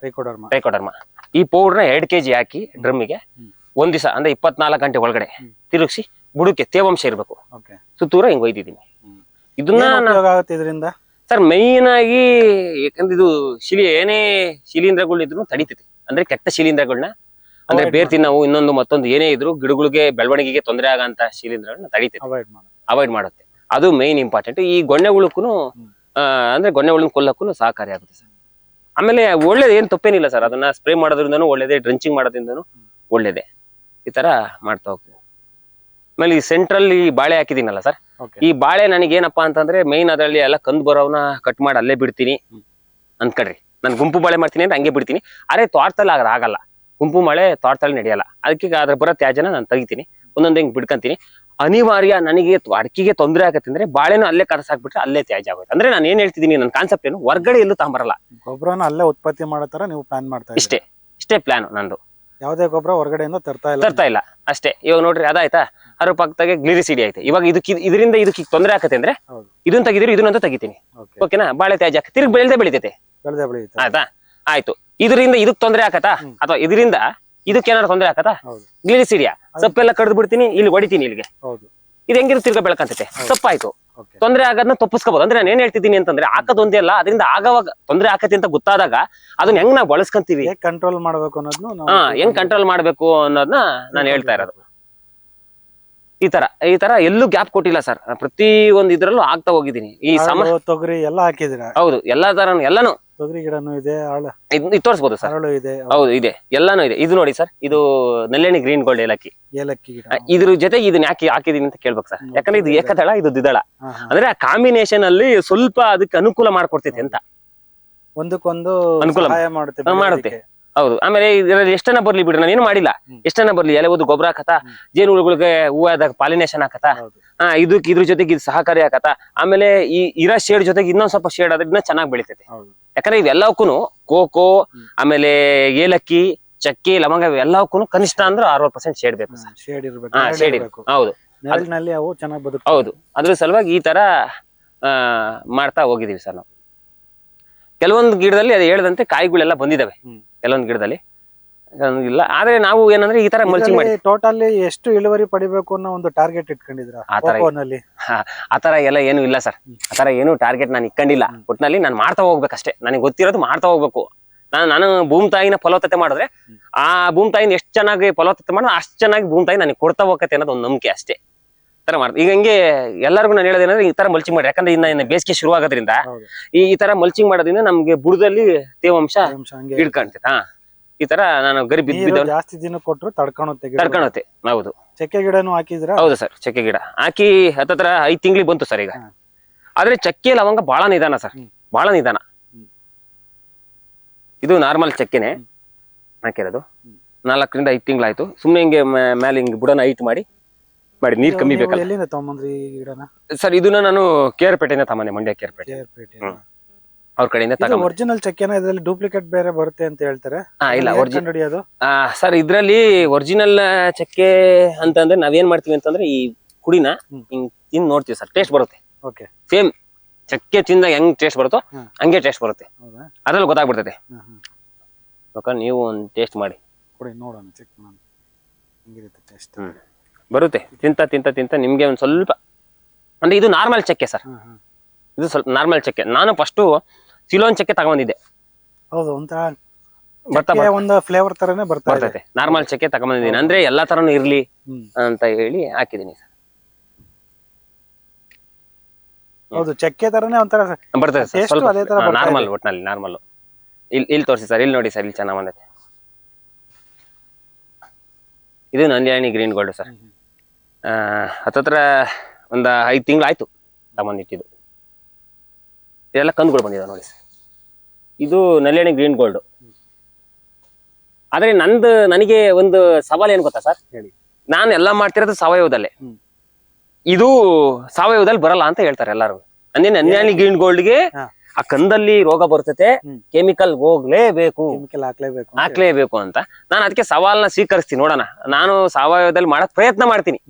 ಟ್ರೈಕೋಡರ್ಮಾ ಟ್ರೈಕೋಡರ್ಮಾ ಈ ಪೌಡರ್ನ ಎರಡ್ ಕೆಜಿ ಹಾಕಿ ಡ್ರಮ್ಮಿಗೆ. ಒಂದ್ ದಿವಸ ಅಂದ್ರೆ ಇಪ್ಪತ್ನಾಲ್ಕು ಗಂಟೆ ಒಳಗಡೆ. ತಿರುಗಿಸಿ ಬುಡಕ್ಕೆ ತೇವಾಂಶ ಇರಬೇಕು. ಓಕೆ ಸುತ್ತೂರ ಹಿಂಗ್ ಒಯ್ದಿದ್ದೀನಿ. ಇದನ್ನ ಏನ್ ಉಪಯೋಗ ಆಗುತ್ತೆ ಇದರಿಂದ? ಸರ್ ಮೈನ್ ಆಗಿ ಯಾಕಂದ್ರೆ ಇದು ಶಿಲಿ ಏನೇ ಶಿಲೀಂಧ್ರಗಳಿದ್ರು ತಡಿತೈತಿ ಅಂದ್ರೆ ಕೆಟ್ಟ ಶಿಲೀಂಧ್ರಗಳನ್ನ ಅಂದ್ರೆ ಬೇರೆ ತಿನ್ನವು ಇನ್ನೊಂದು ಮತ್ತೊಂದು ಏನೇ ಇದ್ರು ಗಿಡಗಳಿಗೆ ಬೆಳವಣಿಗೆಗೆ ತೊಂದರೆ ಆಗಂತ ಶಿಲೀಂಧ್ರಗಳನ್ನ ತಡಿತೈತಿ ಅವಾಯ್ಡ್ ಮಾಡಿ. ಅವಾಯ್ಡ್ ಮಾಡುತ್ತೆ. ಅದು ಮೇನ್ ಇಂಪಾರ್ಟೆಂಟ್ ಈ ಗೊಣ್ಣೆ ಹುಳಕ್ಕೂ ಹ್ಮ್. ಅಂದ್ರೆ ಗೊಣ್ಣೆ ಹುಳನ್ ಕೊಲ್ಲಕ್ಕೂ ಸಹಕಾರಿ ಆಗುತ್ತೆ ಸರ್. ಆಮೇಲೆ ಒಳ್ಳೇದು ಏನ್ ತಪ್ಪೇನಿಲ್ಲ ಸರ್. ಅದನ್ನ ಸ್ಪ್ರೇ ಮಾಡೋದ್ರಿಂದನು ಒಳ್ಳೇದೇ ಡ್ರಂಚಿಂಗ್ ಮಾಡೋದ್ರಿಂದನು ಒಳ್ಳೇದೇ. ಈ ತರ ಮಾಡ್ತಾ ಹೋಗ್ತೀವಿ ಆಮೇಲೆ ಈ ಸೆಂಟ್ರಲ್ ಈ ಬಾಳೆ ಹಾಕಿದೀನಲ್ಲ ಸರ್ ಈ ಬಾಳೆ ನನಗೆ ಏನಪ್ಪಾ ಅಂತಂದ್ರೆ ಮೈನ್ ಅದರಲ್ಲಿ ಎಲ್ಲ ಕಂದ್ ಬರೋವನ್ನ ಕಟ್ ಮಾಡಿ ಅಲ್ಲೇ ಬಿಡ್ತೀನಿ ಹ್ಮ್. ಅನ್ಕಡ್ರಿ ನಾನು ಗುಂಪು ಬಾಳೆ ಮಾಡ್ತೀನಿ ಅಂದ್ರೆ ಹಂಗೆ ಬಿಡ್ತೀನಿ. ಅರೆ ತೋಟದಲ್ಲಿ ಆಗ ಆಗಲ್ಲ. ಗುಂಪು ಮಳೆ ತೋಟದಲ್ಲಿ ನಡೆಯಲ್ಲ. ಅದಕ್ಕೆ ಅದ್ರ ಬರೋ ತ್ಯಾಜ್ಯನ ನಾನು ತೆಗಿತೀನಿ. ಒಂದೊಂದು ಹೆಂಗ್ ಬಿಡ್ಕೊಂತೀನಿ. ಅನಿವಾರ್ಯ ನನಗೆ ಅಡಿಕೆಗೆ ತೊಂದರೆ ಆಗತ್ತೆ ಅಂದ್ರೆ ಬಾಳೆನೂ ಅಲ್ಲೇ ಕರಸಾಕ್ಬಿಟ್ರೆ ಅಲ್ಲೇ ತ್ಯಾಜ್ಯ ಆಗುತ್ತೆ. ಅಂದ್ರೆ ನಾನು ಏನ್ ಹೇಳ್ತಿದ್ದೀನಿ ನನ್ನ ಕಾನ್ಸೆಪ್ಟ್ ಏನು? ಹೊರಗಡೆ ಎಲ್ಲೂ ತಗೊಂಬರಲ್ಲ. ಗೊಬ್ಬರನ ಅಲ್ಲೇ ಉತ್ಪತ್ತಿ ಮಾಡೋ ತರ ನೀವು ಪ್ಲಾನ್ ಮಾಡ್ತಾ ಇಷ್ಟೇ. ಇಷ್ಟೇ ಪ್ಲಾನ್ ನಂದು ಯಾವುದೇ ಗೊಬ್ಬರ ಹೊರಗಡೆಯಿಂದ ತರ್ತಾ ಇಲ್ಲ. ತರ್ತಾ ಇಲ್ಲ. ಅಷ್ಟೇ. ಇವಾಗ ನೋಡ್ರಿ ಅದಾಯ್ತಾ? ಅದ್ರ ಪಕ್ಕದಾಗೆ ಗ್ಲಿರಿಸಿಡಿ ಐತೆ. ಇವಾಗ ಇದಕ್ಕೆ ಇದರಿಂದ ಇದಕ್ಕೆ ತೊಂದರೆ ಆಗತ್ತೆ ಅಂದ್ರೆ ಹೌದು. ಇದನ್ನ ತೆಗಿದ್ರೆ ಇದನ್ನಂತ ತೆಗಿತೀನಿ. ಓಕೆ. ಓಕೆನಾ ಬಾಳೆ ತ್ಯಾಜ್ಯ. ತಿರ್ಗಿ ಬೆಳೆದೇ ಬೆಳಿತೈತೆ. ಬೆಳೆದೇ ಬೆಳೆಯುತ್ತೆ ಆಯ್ತಾ? ಆಯ್ತು. ಇದರಿಂದ ಇದಕ್ ತೊಂದರೆ ಆಕತಾ ಅಥವಾ ಇದರಿಂದ ಇದಕ್ಕೆ ಏನಾದ್ರು ತೊಂದರೆ ಆಕತಾ ಹೌದು. ಗ್ಲಿರಿಸಿಡಿಯಾ ಸೊಪ್ಪೆಲ್ಲ ಕಡ್ದು ಬಿಡ್ತೀನಿ ಇಲ್ಲಿ ಹೊಡಿತೀನಿ ಇಲ್ಲಿಗೆ. ಹೌದು. ಇದು ಹೆಂಗಿರು ತಿರ್ಗ ಬೆಳಕಂತೈತೆ. ತಪ್ಪಾಯ್ತು ತೊಂದರೆ ಆಗೋದನ್ನ ತಪ್ಪಿಸ್ಕೋಬಹುದು ಅಂದ್ರೆ ನಾನು ಏನ್ ಹೇಳ್ತಿದ್ದೀನಿ ಅಂತಂದ್ರೆ ಹಾಕೋದೊಂದೇ ಅಲ್ಲ ಅದರಿಂದ ಆಗವಾಗ ತೊಂದರೆ ಆಕತಿ ಅಂತ ಗೊತ್ತಾದಾಗ ಅದನ್ನ ಹೆಂಗ್ ನಾವು ಬಳಸ್ಕೊಂತೀವಿ? ಕಂಟ್ರೋಲ್ ಮಾಡ್ಬೇಕು ಅನ್ನೋದನ್ನು ಹಾ ಹೆಂಗ್ ಕಂಟ್ರೋಲ್ ಮಾಡ್ಬೇಕು ಅನ್ನೋದನ್ನ ನಾನು ಹೇಳ್ತಾ ಇರೋದು. ಈ ತರ ಈ ತರ ಎಲ್ಲೂ ಗ್ಯಾಪ್ ಕೊಟ್ಟಿಲ್ಲ ಸರ್. ಪ್ರತಿ ಒಂದ್ ಇದ್ರಲ್ಲೂ ಆಗ್ತಾ ಹೋಗಿದ್ದೀನಿ. ಈ ಸಮ ತೊಗರಿ ಎಲ್ಲ ಹಾಕಿದಿರ ಹೌದು ಎಲ್ಲಾ ತರ ಎಲ್ಲಾನು. ತೊಗರಿ ಗಿಡನೂ ಇದೆ ಆಳ ಇದ್ ಇದ್ ಸರ್. ಅರಳು ಇದೆ. ಹೌದು ಇದೆ. ಎಲ್ಲಾನು ಇದೆ. ಇದು ನೋಡಿ ಸರ್ ಇದು ನೆಲ್ಲೆಣ್ಣೆ ಗ್ರೀನ್ ಗೋಲ್ಡ್ ಏಲಕ್ಕಿ. ಏಲಕ್ಕಿ ಗಿಡ. ಇದ್ರ ಜೊತೆಗೆ ಇದನ್ನ ಯಾಕೆ ಹಾಕಿದೀನಿ ಅಂತ ಕೇಳ್ಬೇಕು ಸರ್. ಯಾಕಂದ್ರೆ ಇದು ಏಕದಳ ಇದು ದ್ವಿದಳ. ಅಂದ್ರೆ ಆ ಕಾಂಬಿನೇಷನ್ ಅಲ್ಲಿ ಸ್ವಲ್ಪ ಅದಕ್ಕೆ ಅನುಕೂಲ ಮಾಡ್ಕೊಡ್ತೈತೆ ಅಂತ. ಒಂದಕ್ಕೊಂದು ಅನುಕೂಲ ಸಹಾಯ ಮಾಡುತ್ತೆ ಮಾಡುತ್ತೆ. ಹೌದು. ಆಮೇಲೆ ಇದ್ರಲ್ಲಿ ಎಷ್ಟನ ಬರ್ಲಿ ಬಿಡ್ರಿ ನಾನು ಏನು ಮಾಡಿಲ್ಲ. ಎಷ್ಟನ ಬರ್ಲಿ ಎಲೆ ಒಂದು ಗೊಬ್ಬರ ಹಾಕತ ಹೂವು ಹೂವಾದಾಗ ಪಾಲಿನೇಷನ್ ಹಾಕತ ಹಾ ಆ ಇದಕ್ಕೆ ಇದ್ರ ಜೊತೆಗೆ ಇದು ಸಹಕಾರಿ ಹಾಕತ ಆಮೇಲೆ ಈ ಇರೋ ಶೇಡ್ ಜೊತೆಗೆ ಇನ್ನೊಂದ್ ಸ್ವಲ್ಪ ಶೇಡ್ ಆದ್ರೆ ಇನ್ನೂ ಚೆನ್ನಾಗಿ ಬೆಳಿತೈತೆ. ಯಾಕಂದ್ರೆ ಇವೆಲ್ಲವಕ್ಕೂ ಕೋಕೋ ಆಮೇಲೆ ಏಲಕ್ಕಿ ಚಕ್ಕಿ ಲವಂಗ ಇವೆಲ್ಲವಕ್ಕೂ ಕನಿಷ್ಠ ಅಂದ್ರೆ ಅರವತ್ತು ಪರ್ಸೆಂಟ್ ಶೇಡ್ ಬೇಕು ಶೇಡ್ ಇರಬೇಕು. ಹೌದು. ಅವು ಚೆನ್ನಾಗಿ ಹೌದು. ಅದ್ರ ಸಲುವಾಗಿ ಈ ತರ ಆ ಮಾಡ್ತಾ ಹೋಗಿದೀವಿ ಸರ್ ನಾವು. ಕೆಲವೊಂದು ಗಿಡದಲ್ಲಿ ಅದು ಹೇಳದಂತೆ ಕಾಯಿಗಳೆಲ್ಲ ಬಂದಿದಾವೆ. ಕೆಲವೊಂದು ಗಿಡದಲ್ಲಿ. ಇಲ್ಲ. ಆದ್ರೆ ನಾವು ಏನಂದ್ರೆ ಈ ತರ ಮಲ್ಚಿಂಗ್ ಮಾಡಿ ಟೋಟಲಿ ಎಷ್ಟು ಇಳುವರಿ ಪಡಿಬೇಕು ಅನ್ನೋ ಒಂದು ಟಾರ್ಗೆಟ್ ಇಟ್ಕೊಂಡಿದ್ರ ಆ ತರ ಎಲ್ಲ ಏನು ಇಲ್ಲ ಸರ್. ಆತರ ಏನು ಟಾರ್ಗೆಟ್ ನಾನು ಇಕ್ಕಂಡಿಲ್ಲ ಒಟ್ನಲ್ಲಿ ನಾನು ಮಾಡ್ತಾ ಹೋಗ್ಬೇಕಷ್ಟೇ. ನನಗೆ ಗೊತ್ತಿರೋದು ಮಾಡ್ತಾ ಹೋಗ್ಬೇಕು. ನಾನು ನಾನು ಭೂಮಿ ತಾಯಿನ ಫಲವತ್ತತೆ ಮಾಡಿದ್ರೆ ಆ ಭೂಮಿ ತಾಯಿನ ಎಷ್ಟು ಚೆನ್ನಾಗಿ ಫಲವತ್ತತೆ ಮಾಡಿದ್ರೆ ಅಷ್ಟು ಚೆನ್ನಾಗಿ ಭೂಮಿ ತಾಯಿ ನನಗೆ ಕೊಡ್ತಾ ಹೋಗತ್ತೆ ಅನ್ನೋದು ಒಂದು ನಂಬಿಕೆ ಅಷ್ಟೇ. ತರ ಮಾಡ್ದೆ ಈಗ ಹಂಗೆ ಎಲ್ಲರಿಗೂ ನಾನು ಹೇಳೋದೇನಂದ್ರೆ ಈ ತರ ಮಲ್ಚಿಂಗ್ ಮಾಡಿ ಯಾಕಂದ್ರೆ ಇನ್ನ ಇನ್ನ ಬೇಸಿಗೆ ಶುರು ಆಗೋದ್ರಿಂದ ಈ ಈ ತರ ಮಲ್ಚಿಂಗ್ ಮಾಡೋದ್ರಿಂದ ನಮ್ಗೆ ಬುಡದಲ್ಲಿ ತೇವಾಂಶ ಹಿಡ್ಕೊಂತೈತೆ ಹಾ. ಈ ತರ ನಾನು ಗರಿ ಬಿದ್ದು ಜಾಸ್ತಿ ದಿನ ಕೊಟ್ರು ತಡ್ಕೊಳುತ್ತೆ ತಡ್ಕೊಳತ್ತೆ ಹೌದು. ಚಕ್ಕೆ ಗಿಡನು ಹಾಕಿದ್ರ ಹೌದು ಸರ್ ಚಕ್ಕೆ ಗಿಡ. ಹಾಕಿ ಹತ್ತತ್ರ ಐದ್ ತಿಂಗ್ಳಿಗೆ ಬಂತು ಸರ್ ಈಗ. ಆದ್ರೆ ಚಕ್ಕೆ ಲವಂಗ ಬಹಳ ನಿಧಾನ ಸರ್. ಬಹಳ ನಿಧಾನ. ಇದು ನಾರ್ಮಲ್ ಚಕ್ಕೆನೆ. ಹಾಕಿರೋದು. ನಾಲ್ಕರಿಂದ ಐದು ತಿಂಗಳಾಯ್ತು. ಸುಮ್ಮನೆ ಹಿಂಗೆ ಮೇಲೆ ಹಿಂಗೆ ಬುಡನ ಹೈಟ್ ಮಾಡಿ ಮಾಡಿ ನೀರ್ ಕಮ್ಮಿ ನೀವು ಬೇಕಲ್ಲ. ಎಲ್ಲಿಂದ ತಗೊಂಬಂದ್ರಿ ಈ ಗಿಡನ? ಸರ್ ಇದನ್ನ ನಾನು ಕೇರ್ಪೇಟೆಯಿಂದ ತಮ್ಮನೆ ಮಂಡ್ಯ ಕೇರ್ಪೇಟೆ. ಕೇರ್ಪೇಟೆ ಹ್ಮ್. ಅವ್ರ ಕಡೆಯಿಂದ ತಗೊಂಡ್ ಒರಿಜಿನಲ್ ಚಕ್ಕೆನ? ಇದ್ರಲ್ಲಿ ಡೂಪ್ಲಿಕೇಟ್ ಬೇರೆ ಬರುತ್ತೆ ಅಂತ ಹೇಳ್ತಾರೆ. ಹಾ ಇಲ್ಲ ಕಂಡುಹಿಡಿಯೋದು ಸರ್ ಇದ್ರಲ್ಲಿ ಒರಿಜಿನಲ್ ಚಕ್ಕೆ ಅಂತಂದ್ರೆ ನಾವೇನ್ ಮಾಡ್ತೀವಿ ಅಂತಂದ್ರೆ ಈ ಕುಡಿನ ಹ್ಮ್. ಹಿಂಗ್ ತಿಂದ್ ನೋಡ್ತೀವಿ ಸರ್ ಟೇಸ್ಟ್ ಬರುತ್ತೆ. ಓಕೆ. ಸೇಮ್ ಚಕ್ಕೆ ತಿಂದ ಹೆಂಗ್ ಟೇಸ್ಟ್ ಬರುತ್ತೋ ಹ್ಮ್. ಹಂಗೆ ಟೇಸ್ಟ್ ಬರುತ್ತೆ. ಹೌದಾ? ಅದ್ರಲ್ಲಿ ಗೊತ್ತಾಗ್ಬಿಡ್ತೈತೆ ಹ್ಮ್ ನೀವು ಒಂದ್ ಟೇಸ್ಟ್ ಮಾಡಿ. ಕೊಡಿ ನೋಡೋಣ ಚೆಕ್ ಮಾಡಿ ಹೆಂಗಿರುತ್ತೆ ಟೇಸ್ಟ್ ಹ್ಮ್. ಬರುತ್ತೆ. ತಿಂತ ತಿಂತ ತಿಂತ ನಿಮ್ಗೆ ಒಂದು ಸ್ವಲ್ಪ ಅಂದ್ರೆ ಇದು ನಾರ್ಮಲ್ ಚಕ್ಕೆ ಸರ್ ಇದು ಸ್ವಲ್ಪ ನಾರ್ಮಲ್ ಚಕ್ಕೆ. ನಾನು ಫಸ್ಟು ಸಿಲೋನ್ ಚಕ್ಕೆ ತಗೊಂಡಿದ್ದೆ. ಹೌದು ಒಂಥರ ಬರ್ತಾ ಚಕ್ಕೆ ಒಂದು ಫ್ಲೇವರ್ ತರನೇ ಬರ್ತಾ ಬರ್ತೈತೆ. ನಾರ್ಮಲ್ ಚಕ್ಕೆ ತಗೊಂಬಂದಿದ್ದೀನಿ ಅಂದ್ರೆ ಎಲ್ಲಾ ತರನು ಇರ್ಲಿ ಅಂತ ಹೇಳಿ ಹಾಕಿದೀನಿ ಸರ್ ಹೌದು ಚಕ್ಕೆ ತರನೇ ಒಂಥರ ಬರ್ತದೆ ಸ್ವಲ್ಪ ನಾರ್ಮಲ್. ಒಟ್ನಲ್ಲಿ ನಾರ್ಮಲ್ ಇಲ್ಲಿ ಇಲ್ಲಿ ತೋರಿಸಿ ಸರ್ ಇಲ್ಲಿ ನೋಡಿ ಸರ್ ಇಲ್ಲಿ ಚೆನ್ನಾಗಿ ಬಂದೈತೆ. ಇದು ನಂದಿಯಾಣಿ ಗ್ರೀನ್ ಗೋಲ್ಡ್ ಸರ್ ಹತ್ತತ್ರ ಒಂದು ಐದು ತಿಂಗಳು ಆಯ್ತು ತಗೊಂಡಿಟ್ಟಿದ್ದು ಇದೆಲ್ಲ ಕಂದುಗಳು ಬಂದಿದೆ ನೋಡಿ ಇದು ನಲ್ಯಾಣಿ ಗ್ರೀನ್ ಗೋಲ್ಡ್. ಆದರೆ ನಂದು ನನಗೆ ಒಂದು ಸವಾಲ್ ಏನು ಗೊತ್ತಾ ಸರ್? ಹೇಳಿ. ನಾನು ಎಲ್ಲ ಮಾಡ್ತಿರೋದು ಸಾವಯವದಲ್ಲೇ. ಇದು ಸಾವಯವದಲ್ಲಿ ಬರಲ್ಲ ಅಂತ ಹೇಳ್ತಾರೆ ಎಲ್ಲರೂ. ಅಂದ್ರೆ ನನ್ಯಾನಿ ಗ್ರೀನ್ ಗೋಲ್ಡ್ಗೆ. ಆ ಕಂದಲ್ಲಿ ರೋಗ ಬರ್ತತೆ ಕೆಮಿಕಲ್ ಹೋಗ್ಲೇಬೇಕು. ಕೆಮಿಕಲ್ ಹಾಕ್ಲೇಬೇಕು ಹಾಕ್ಲೇಬೇಕು ಅಂತ. ನಾನು ಅದಕ್ಕೆ ಸವಾಲ್ನ ಸ್ವೀಕರಿಸ್ತೀನಿ ನೋಡೋಣ. ನಾನು ಸಾವಯವದಲ್ಲಿ ಮಾಡಕ್ ಪ್ರಯತ್ನ ಮಾಡ್ತೀನಿ.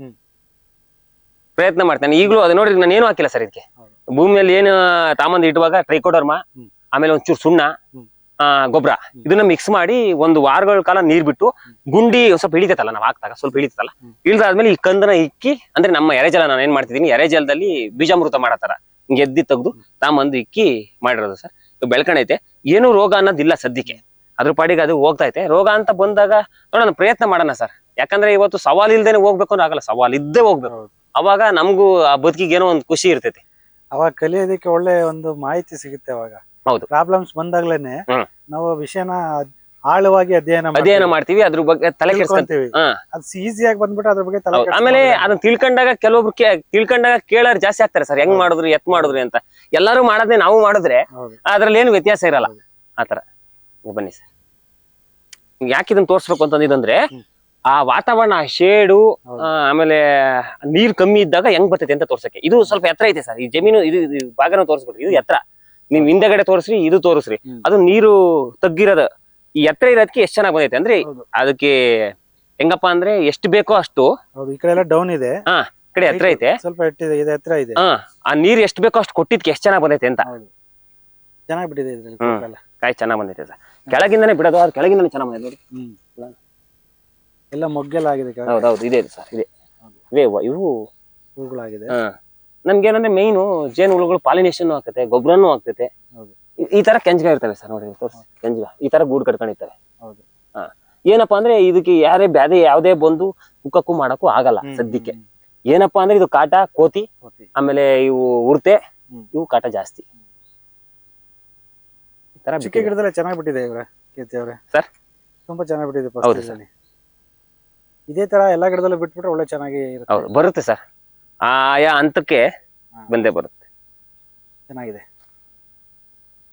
ಪ್ರಯತ್ನ ಮಾಡ್ತೇನೆ. ಈಗಲೂ ಅದು ನೋಡಿದ್ರೆ ನಾನು ಏನು ಹಾಕಿಲ್ಲ ಸರ್ ಇದಕ್ಕೆ. ಭೂಮಿಯಲ್ಲಿ ಏನು ತಾಮಂದ್ ಇಡುವಾಗ ಟ್ರೈಕೋಡರ್ಮ. ಆಮೇಲೆ ಒಂಚೂರು ಸುಣ್ಣ ಆ ಗೊಬ್ಬರ. ಇದನ್ನ ಮಿಕ್ಸ್ ಮಾಡಿ ಒಂದು ವಾರಗಳ ಕಾಲ ನೀರ್ ಬಿಟ್ಟು ಗುಂಡಿ ಸ್ವಲ್ಪ ಹಿಡಿತೈತಲ್ಲ ನಾವು ಹಾಕ್ದಾಗ ಸ್ವಲ್ಪ ಇಳಿತಲ್ಲ ಇಳಿದಾದ್ಮೇಲೆ ಈ ಕಂದನ ಇಕ್ಕಿ ಅಂದ್ರೆ ನಮ್ಮ ಎರೆಜಲ ನಾನು ಏನ್ ಮಾಡ್ತಿದ್ದೀನಿ ಎರೆಜಲದಲ್ಲಿ ಬೀಜಾಮೃತ ಮಾಡತ್ತಾರ. ಹಿಂಗೆ ಎದ್ದಿ ತೆಗ್ದು ತಾಮಂದು ಇಕ್ಕಿ ಮಾಡಿರೋದು ಸರ್. ಬೆಳ್ಕಣೈತೆ ಏನು ರೋಗ ಅನ್ನೋದಿಲ್ಲ ಸದ್ಯಕ್ಕೆ. ಅದ್ರ ಪಾಡಿಗೆ ಅದು ಹೋಗ್ತಾ ಐತೆ. ರೋಗ ಅಂತ ಬಂದಾಗ ನೋಡೋಣ ಪ್ರಯತ್ನ ಮಾಡೋಣ ಸರ್. ಯಾಕಂದ್ರೆ ಇವತ್ತು ಸವಾಲ್ ಇಲ್ದೇನೆ ಹೋಗ್ಬೇಕು ಅಂದ್ರೆ ಆಗಲ್ಲ. ಸವಾಲ್ ಇದ್ದೇ ಹೋಗ್ಬೇಕು. ಅವಾಗ ನಮಗೂ ಆ ಬದುಕಿಗೆ ಏನೋ ಒಂದು ಖುಷಿ ಇರ್ತೈತಿ. ಅವಾಗ ಕಲಿಯೋದಕ್ಕೆ ಒಳ್ಳೆ ಒಂದು ಮಾಹಿತಿ ಸಿಗುತ್ತೆ ಅವಾಗ. ಹೌದು. ಪ್ರಾಬ್ಲಮ್ಸ್ ಬಂದಾಗ್ಲೇನೆ ಹ್ಮ್. ನಾವು ವಿಷಯನ ಆಳವಾಗಿ ಅಧ್ಯಯನ ಅಧ್ಯಯನ ಮಾಡ್ತೀವಿ ಅದ್ರ ಬಗ್ಗೆ ತಲೆ ಕೆಡ್ಸ್ಕೊಂತೀವಿ ಅದ್ ಹಾ. ಅದು ಈಸಿಯಾಗಿ ಬಂದ್ಬಿಟ್ಟು ಅದ್ರ ಬಗ್ಗೆ ತಲೆ ಹೌದು. ಆಮೇಲೆ ಅದನ್ನ ತಿಳ್ಕೊಂಡಾಗ ಕೆಲವೊಬ್ರು ಕೇ- ತಿಳ್ಕೊಂಡಾಗ ಕೇಳೋರು ಜಾಸ್ತಿ ಆಗ್ತಾರೆ ಸರ್ ಹೆಂಗ್ ಮಾಡಿದ್ರು ಎತ್ ಮಾಡಿದ್ರಿ ಅಂತ. ಎಲ್ಲರೂ ಮಾಡೋದೇ ನಾವು ಮಾಡಿದ್ರೆ ಹೌದು. ಅದ್ರಲ್ಲಿ ಏನು ವ್ಯತ್ಯಾಸ ಇರಲ್ಲ. ಆತರ ಬನ್ನಿ ಸರ್. ಯಾಕೆ ಇದನ್ನ ತೋರ್ಸ್ಬೇಕು ಅಂತಂದಿದಂದ್ರೆ ಹ್ಮ್. ಆ ವಾತಾವರಣ ಶೇಡು. ಆಮೇಲೆ ನೀರ್ ಕಮ್ಮಿ ಇದ್ದಾಗ ಹೆಂಗ್ ಬರ್ತೈತೆ ಅಂತ ತೋರ್ಸಕ್ಕೆ. ಇದು ಸ್ವಲ್ಪ ಎತ್ತರ ಐತೆ ಸರ್. ಈ ಜಮೀನು ಇದು ಭಾಗನ ತೋರಿಸ್ಬಿಡ್ರಿ. ಇದು ಎತ್ತರ. ನೀವ್ ಹಿಂದೆಗಡೆ ತೋರಿಸ್ರಿ ಇದು ತೋರಿಸ್ರಿ. ಅದು ನೀರು ತಗ್ಗಿರೋದ. ಈ ಎತ್ತರ ಇರೋದಕ್ಕೆ ಎಷ್ಟು ಚೆನ್ನಾಗಿ ಬಂದೈತೆ. ಅಂದ್ರೆ ಅದಕ್ಕೆ ಹೆಂಗಪ್ಪ ಅಂದ್ರೆ ಎಷ್ಟು ಬೇಕೋ ಅಷ್ಟು ಈ ಕಡೆ ಎಲ್ಲ ಡೌನ್ ಇದೆ. ಹಾ ಕಡೆ ಎತ್ತರ ಐತೆ. ಸ್ವಲ್ಪ ಇದು ಎತ್ತರ ಇದೆ. ಹಾ ಆ ನೀರ್ ಎಷ್ಟು ಬೇಕೋ ಅಷ್ಟು ಕೊಟ್ಟಿದ್ಕೆ ಎಷ್ಟ್ ಚೆನ್ನಾಗಿ ಬಂದೈತೆ ಅಂತ. ಚೆನ್ನಾಗಿ ಬಿಟ್ಟಿದೆ. ಕಾಯಿ ಚೆನ್ನಾಗ್ ಬಂದೈತೆ ಸರ್. ಕೆಳಗಿಂದನೇ ಬಿಡೋದು ಅದ್ ಕೆಳಗಿಂದಾನೆ ಚೆನ್ನಾಗ್ ಬಂದೈತೆ ನೋಡಿ. ಎಲ್ಲ ಮೊಗ್ಗೆಲ್ಲ ಆಗಿದೆ ಕೆಳಗೆ. ಹೌದೌದು ಇದೆ ಸರ್ ಇದೆ. ಇವೆ ಇವ- ಇವು. ಹೂಗಳಾಗಿದೆ. ಹಾ. ನಮ್ಗೆ ಏನಂದ್ರೆ ಮೈನು ಜೇನು ಹುಳುಗಳು ಪಾಲಿನೇಷನ್ ಆಗ್ತೈತೆ ಗೊಬ್ಬರನು ಆಗ್ತೈತೆ ಹೌದು. ಈ- ಈ ತರ ಕೆಂಜ್ಗ ಇರ್ತವೆ ಸರ್ ನೋಡಿ ತೋರಿಸಿ. ಕೆಂಜ್ಗ ಈ ತರ ಗೂಡು ಕಟ್ಕೊಂಡಿರ್ತವೆ. ಹೌದು. ಹಾ. ಏನಪ್ಪಾ ಅಂದ್ರೆ ಇದಕ್ಕೆ ಯಾರೇ ಬ್ಯಾದೆ ಯಾವ್ದೇ ಬಂದು ಹುಕ್ಕಕ್ಕೂ ಮಾಡಕ್ಕೂ ಆಗಲ್ಲ ಸದ್ಯಕ್ಕೆ. ಏನಪ್ಪಾ ಅಂದ್ರೆ ಇದು ಕಾಟ ಕೋತಿ ಓಕೆ. ಆಮೇಲೆ ಇವು ಉರ್ತೆ ಹ್ಮ್. ಇವು ಕಾಟ ಜಾಸ್ತಿ. ಈ ತರ ಚಿಕ್ಕ ಗಿಡದಲ್ಲೇ ಚೆನ್ನಾಗಿ ಬಿಟ್ಟಿದೆ ಇವ್ರೆ ಕೀರ್ತಿ ಅವ್ರೆ. ಸರ್? ತುಂಬಾ ಚೆನ್ನಾಗಿ ಬಿಟ್ಟಿದೆ first ಹೌದು ಇದರಲ್ಲಿ. ಇದೇ ತರ ಎಲ್ಲಾ ಗಿಡದಲ್ಲೂ ಬಿಟ್ಬಿಟ್ರೆ ಒಳ್ಳೆ ಚೆನ್ನಾಗಿ ಇರುತ್ತೆ. ಹೌದು ಬರುತ್ತೆ ಸರ್. ಆಯಾ ಹಂತಕ್ಕೆ. ಬಂದೇ ಬರುತ್ತೆ. ಚೆನ್ನಾಗಿದೆ.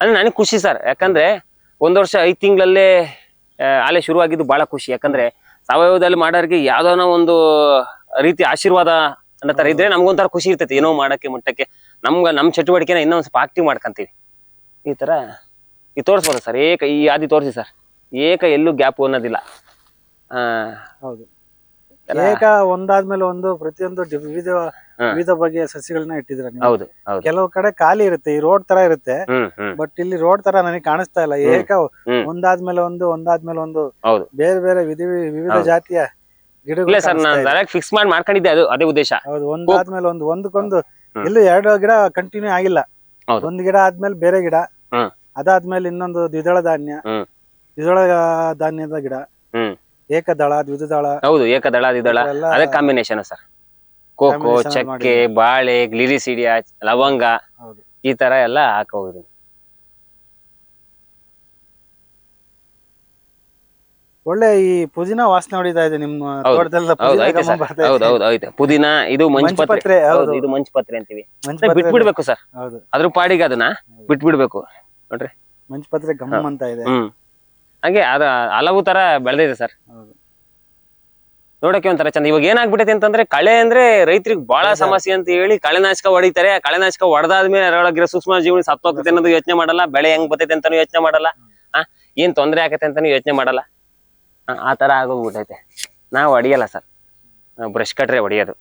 ಅಂದ್ರೆ ನನಗೆ ಖುಷಿ ಸರ್. ಯಾಕಂದ್ರೆ ಒಂದ್ ವರ್ಷ ಐದ್ ತಿಂಗಳಲ್ಲೇ ಆಲೆ ಶುರುವಾಗಿದ್ದು ಬಹಳ ಖುಷಿ. ಯಾಕಂದ್ರೆ ಸಾವಯವದಲ್ಲಿ ಮಾಡೋರಿಗೆ ಯಾವ್ದಾನ ಒಂದು ರೀತಿ ಆಶೀರ್ವಾದ ಅನ್ನೋ ತರ ಇದ್ರೆ ನಮ್ಗೊಂಥರ ಖುಷಿ ಇರ್ತೈತಿ. ಏನೋ ಮಾಡಕ್ಕೆ ಮಟ್ಟಕ್ಕೆ. ನಮ್ಗ ನಮ್ ಚಟುವಟಿಕೆನ ಇನ್ನೊಂದ್ ಸ್ವಲ್ಪ ಆಕ್ಟಿವ್ ಮಾಡ್ಕಂತೀವಿ. ಈ ತರ ಈ ತೋರಿಸ್ಬೋದು ಸರ್? ಏಕ ಈ ಆದಿ ತೋರಿಸಿ ಸರ್. ಏಕ ಎಲ್ಲೂ ಗ್ಯಾಪ್ ಅನ್ನೋದಿಲ್ಲ. ಆ ಹೌದು. ಏಕ ಒಂದಾದ್ಮೇಲೆ ಒಂದು ಪ್ರತಿಯೊಂದು ವಿವಿಧ ವಿವಿಧ ಬಗೆಯ ಸಸಿಗಳನ್ನ ಇಟ್ಟಿದ್ರ ನೀವು? ಹೌದು ಹೌದು. ಕೆಲವು ಕಡೆ ಖಾಲಿ ಇರುತ್ತೆ ಈ ರೋಡ್ ತರ ಇರುತ್ತೆ ಬಟ್ ಇಲ್ಲಿ ರೋಡ್ ತರ ನನಗೆ ಕಾಣಿಸ್ತಾ ಇಲ್ಲ. ಏಕ. ಒಂದಾದ್ಮೇಲೆ ಒಂದು ಒಂದಾದ್ಮೇಲೆ ಒಂದು ಬೇರೆ ಬೇರೆ ವಿಧಿ ವಿವಿಧ ಜಾತಿಯ ಗಿಡಗಳು ಸರ್ ನಾನು. ಫಿಕ್ಸ್ ಮಾಡಿ ಮಾಡ್ಕೊಂಡಿದ್ದೆ ಅದು ಅದೇ ಉದ್ದೇಶ. ಹೌದು ಒಂದಾದ್ಮೇಲೆ ಒಂದು ಒಂದಕ್ಕೊಂದು ಇಲ್ಲಿ ಎಲ್ಲೂ ಎರಡು ಗಿಡ ಕಂಟಿನ್ಯೂ ಆಗಿಲ್ಲ. ಒಂದ್ ಗಿಡ ಆದ್ಮೇಲೆ ಬೇರೆ ಗಿಡ ಅದಾದ್ಮೇಲೆ ಇನ್ನೊಂದು ದ್ವಿದಳ ಧಾನ್ಯ ದ್ವಿದಳ ಧಾನ್ಯದ ಗಿಡ. ಏಕದಳ ದ್ವಿದಳ ಹೌದು ಏಕದಳ ದ್ವಿದಳ. ಅದೇ ಕಾಂಬಿನೇಷನ್ ಸರ್. ಕೋಕೋ Combination ಚಕ್ಕೆ ಬಾಳೆ ಬಾಳೆ ಗ್ಲಿರಿಸಿಡಿಯಾ ಲವಂಗ ಹೌದು. ಈ ತರ ಎಲ್ಲ ಹಾಕೋಗಿದ್ದೀನಿ ಒಳ್ಳೆ ಈ ಪುದೀನ ವಾಸನೆ ಹೊಡಿತಾ ಇದೆ ನಿಮ್ಮ ಹೌದು. ತೋಟದಲ್ಲ ಹೌದು ಪುದೀನ ಐತೆ ಗಮ ಸರ್ ಬರ್ತಾ ಹೌದು ಇದೆ. ಹೌದು ಐತೆ. ಪುದೀನ ಇದು ಮಂಚಪತ್ರೆ ಹೌದು. ಹೌದು. ಇದು ಮಂಚಪತ್ರೆ ಅಂತೀವಿ. ಬಿಟ್ ಬಿಟ್ಬಿಡ್ಬೇಕು ಸರ್. ಹೌದು. ಅದ್ರ ಪಾಡಿಗೆ ಅದನ್ನ ಬಿಟ್ಬಿಡ್ಬೇಕು. ನೋಡ್ರಿ. ಮಂಚಪತ್ರೆ ಗಮ್ಮ ಅಂತ ಇದೆ. ಹ್ಮ್. ಹಾಗೆ ಅದ ಹಲವು ತರ ಬೆಳೆದಿದೆ ಸರ್. ಹೌದು. ನೋಡಕ್ಕೆ ಒಂಥರ ಚಂದ. ಇವಾಗ ಏನಾಗ್ಬಿಟ್ಟೈತೆ ಅಂತಂದ್ರೆ ಕಳೆ ಅಂದ್ರೆ ರೈತರಿಗೆ ಬಹಳ ಸಮಸ್ಯೆ ಅಂತ ಹೇಳಿ ಕಳೆನಾಶಕ ಹೊಡಿತಾರೆ. ಆ ಕಳೆನಾಶಕ ಹೊಡೆದಾದ್ಮೇಲೆ ಅದರೊಳಗಿರೋ ಸೂಕ್ಷ್ಮ ಜೀವನ ಸತ್ತೋಗ್ತೈತೆ ಅನ್ನೋದು ಯೋಚನೆ ಮಾಡಲ್ಲ. ಬೆಳೆ ಹೆಂಗ್ ಬರ್ತೈತೆ ಅಂತಾನು ಯೋಚನೆ ಮಾಡಲ್ಲ. ಆ ಏನ್ ತೊಂದ್ರೆ ಆಗತ್ತೆ ಅಂತಾನು ಯೋಚನೆ ಮಾಡಲ್ಲ. ಆ, ತರ ಆಗೋಗ್ಬಿಟ್ಟೈತೆ ನಾವು ಹೊಡಿಯಲ್ಲ ಸರ್. ನಾವು ಬ್ರಷ್ ಕಟ್ರೆ ಹೊಡಿಯೋದು.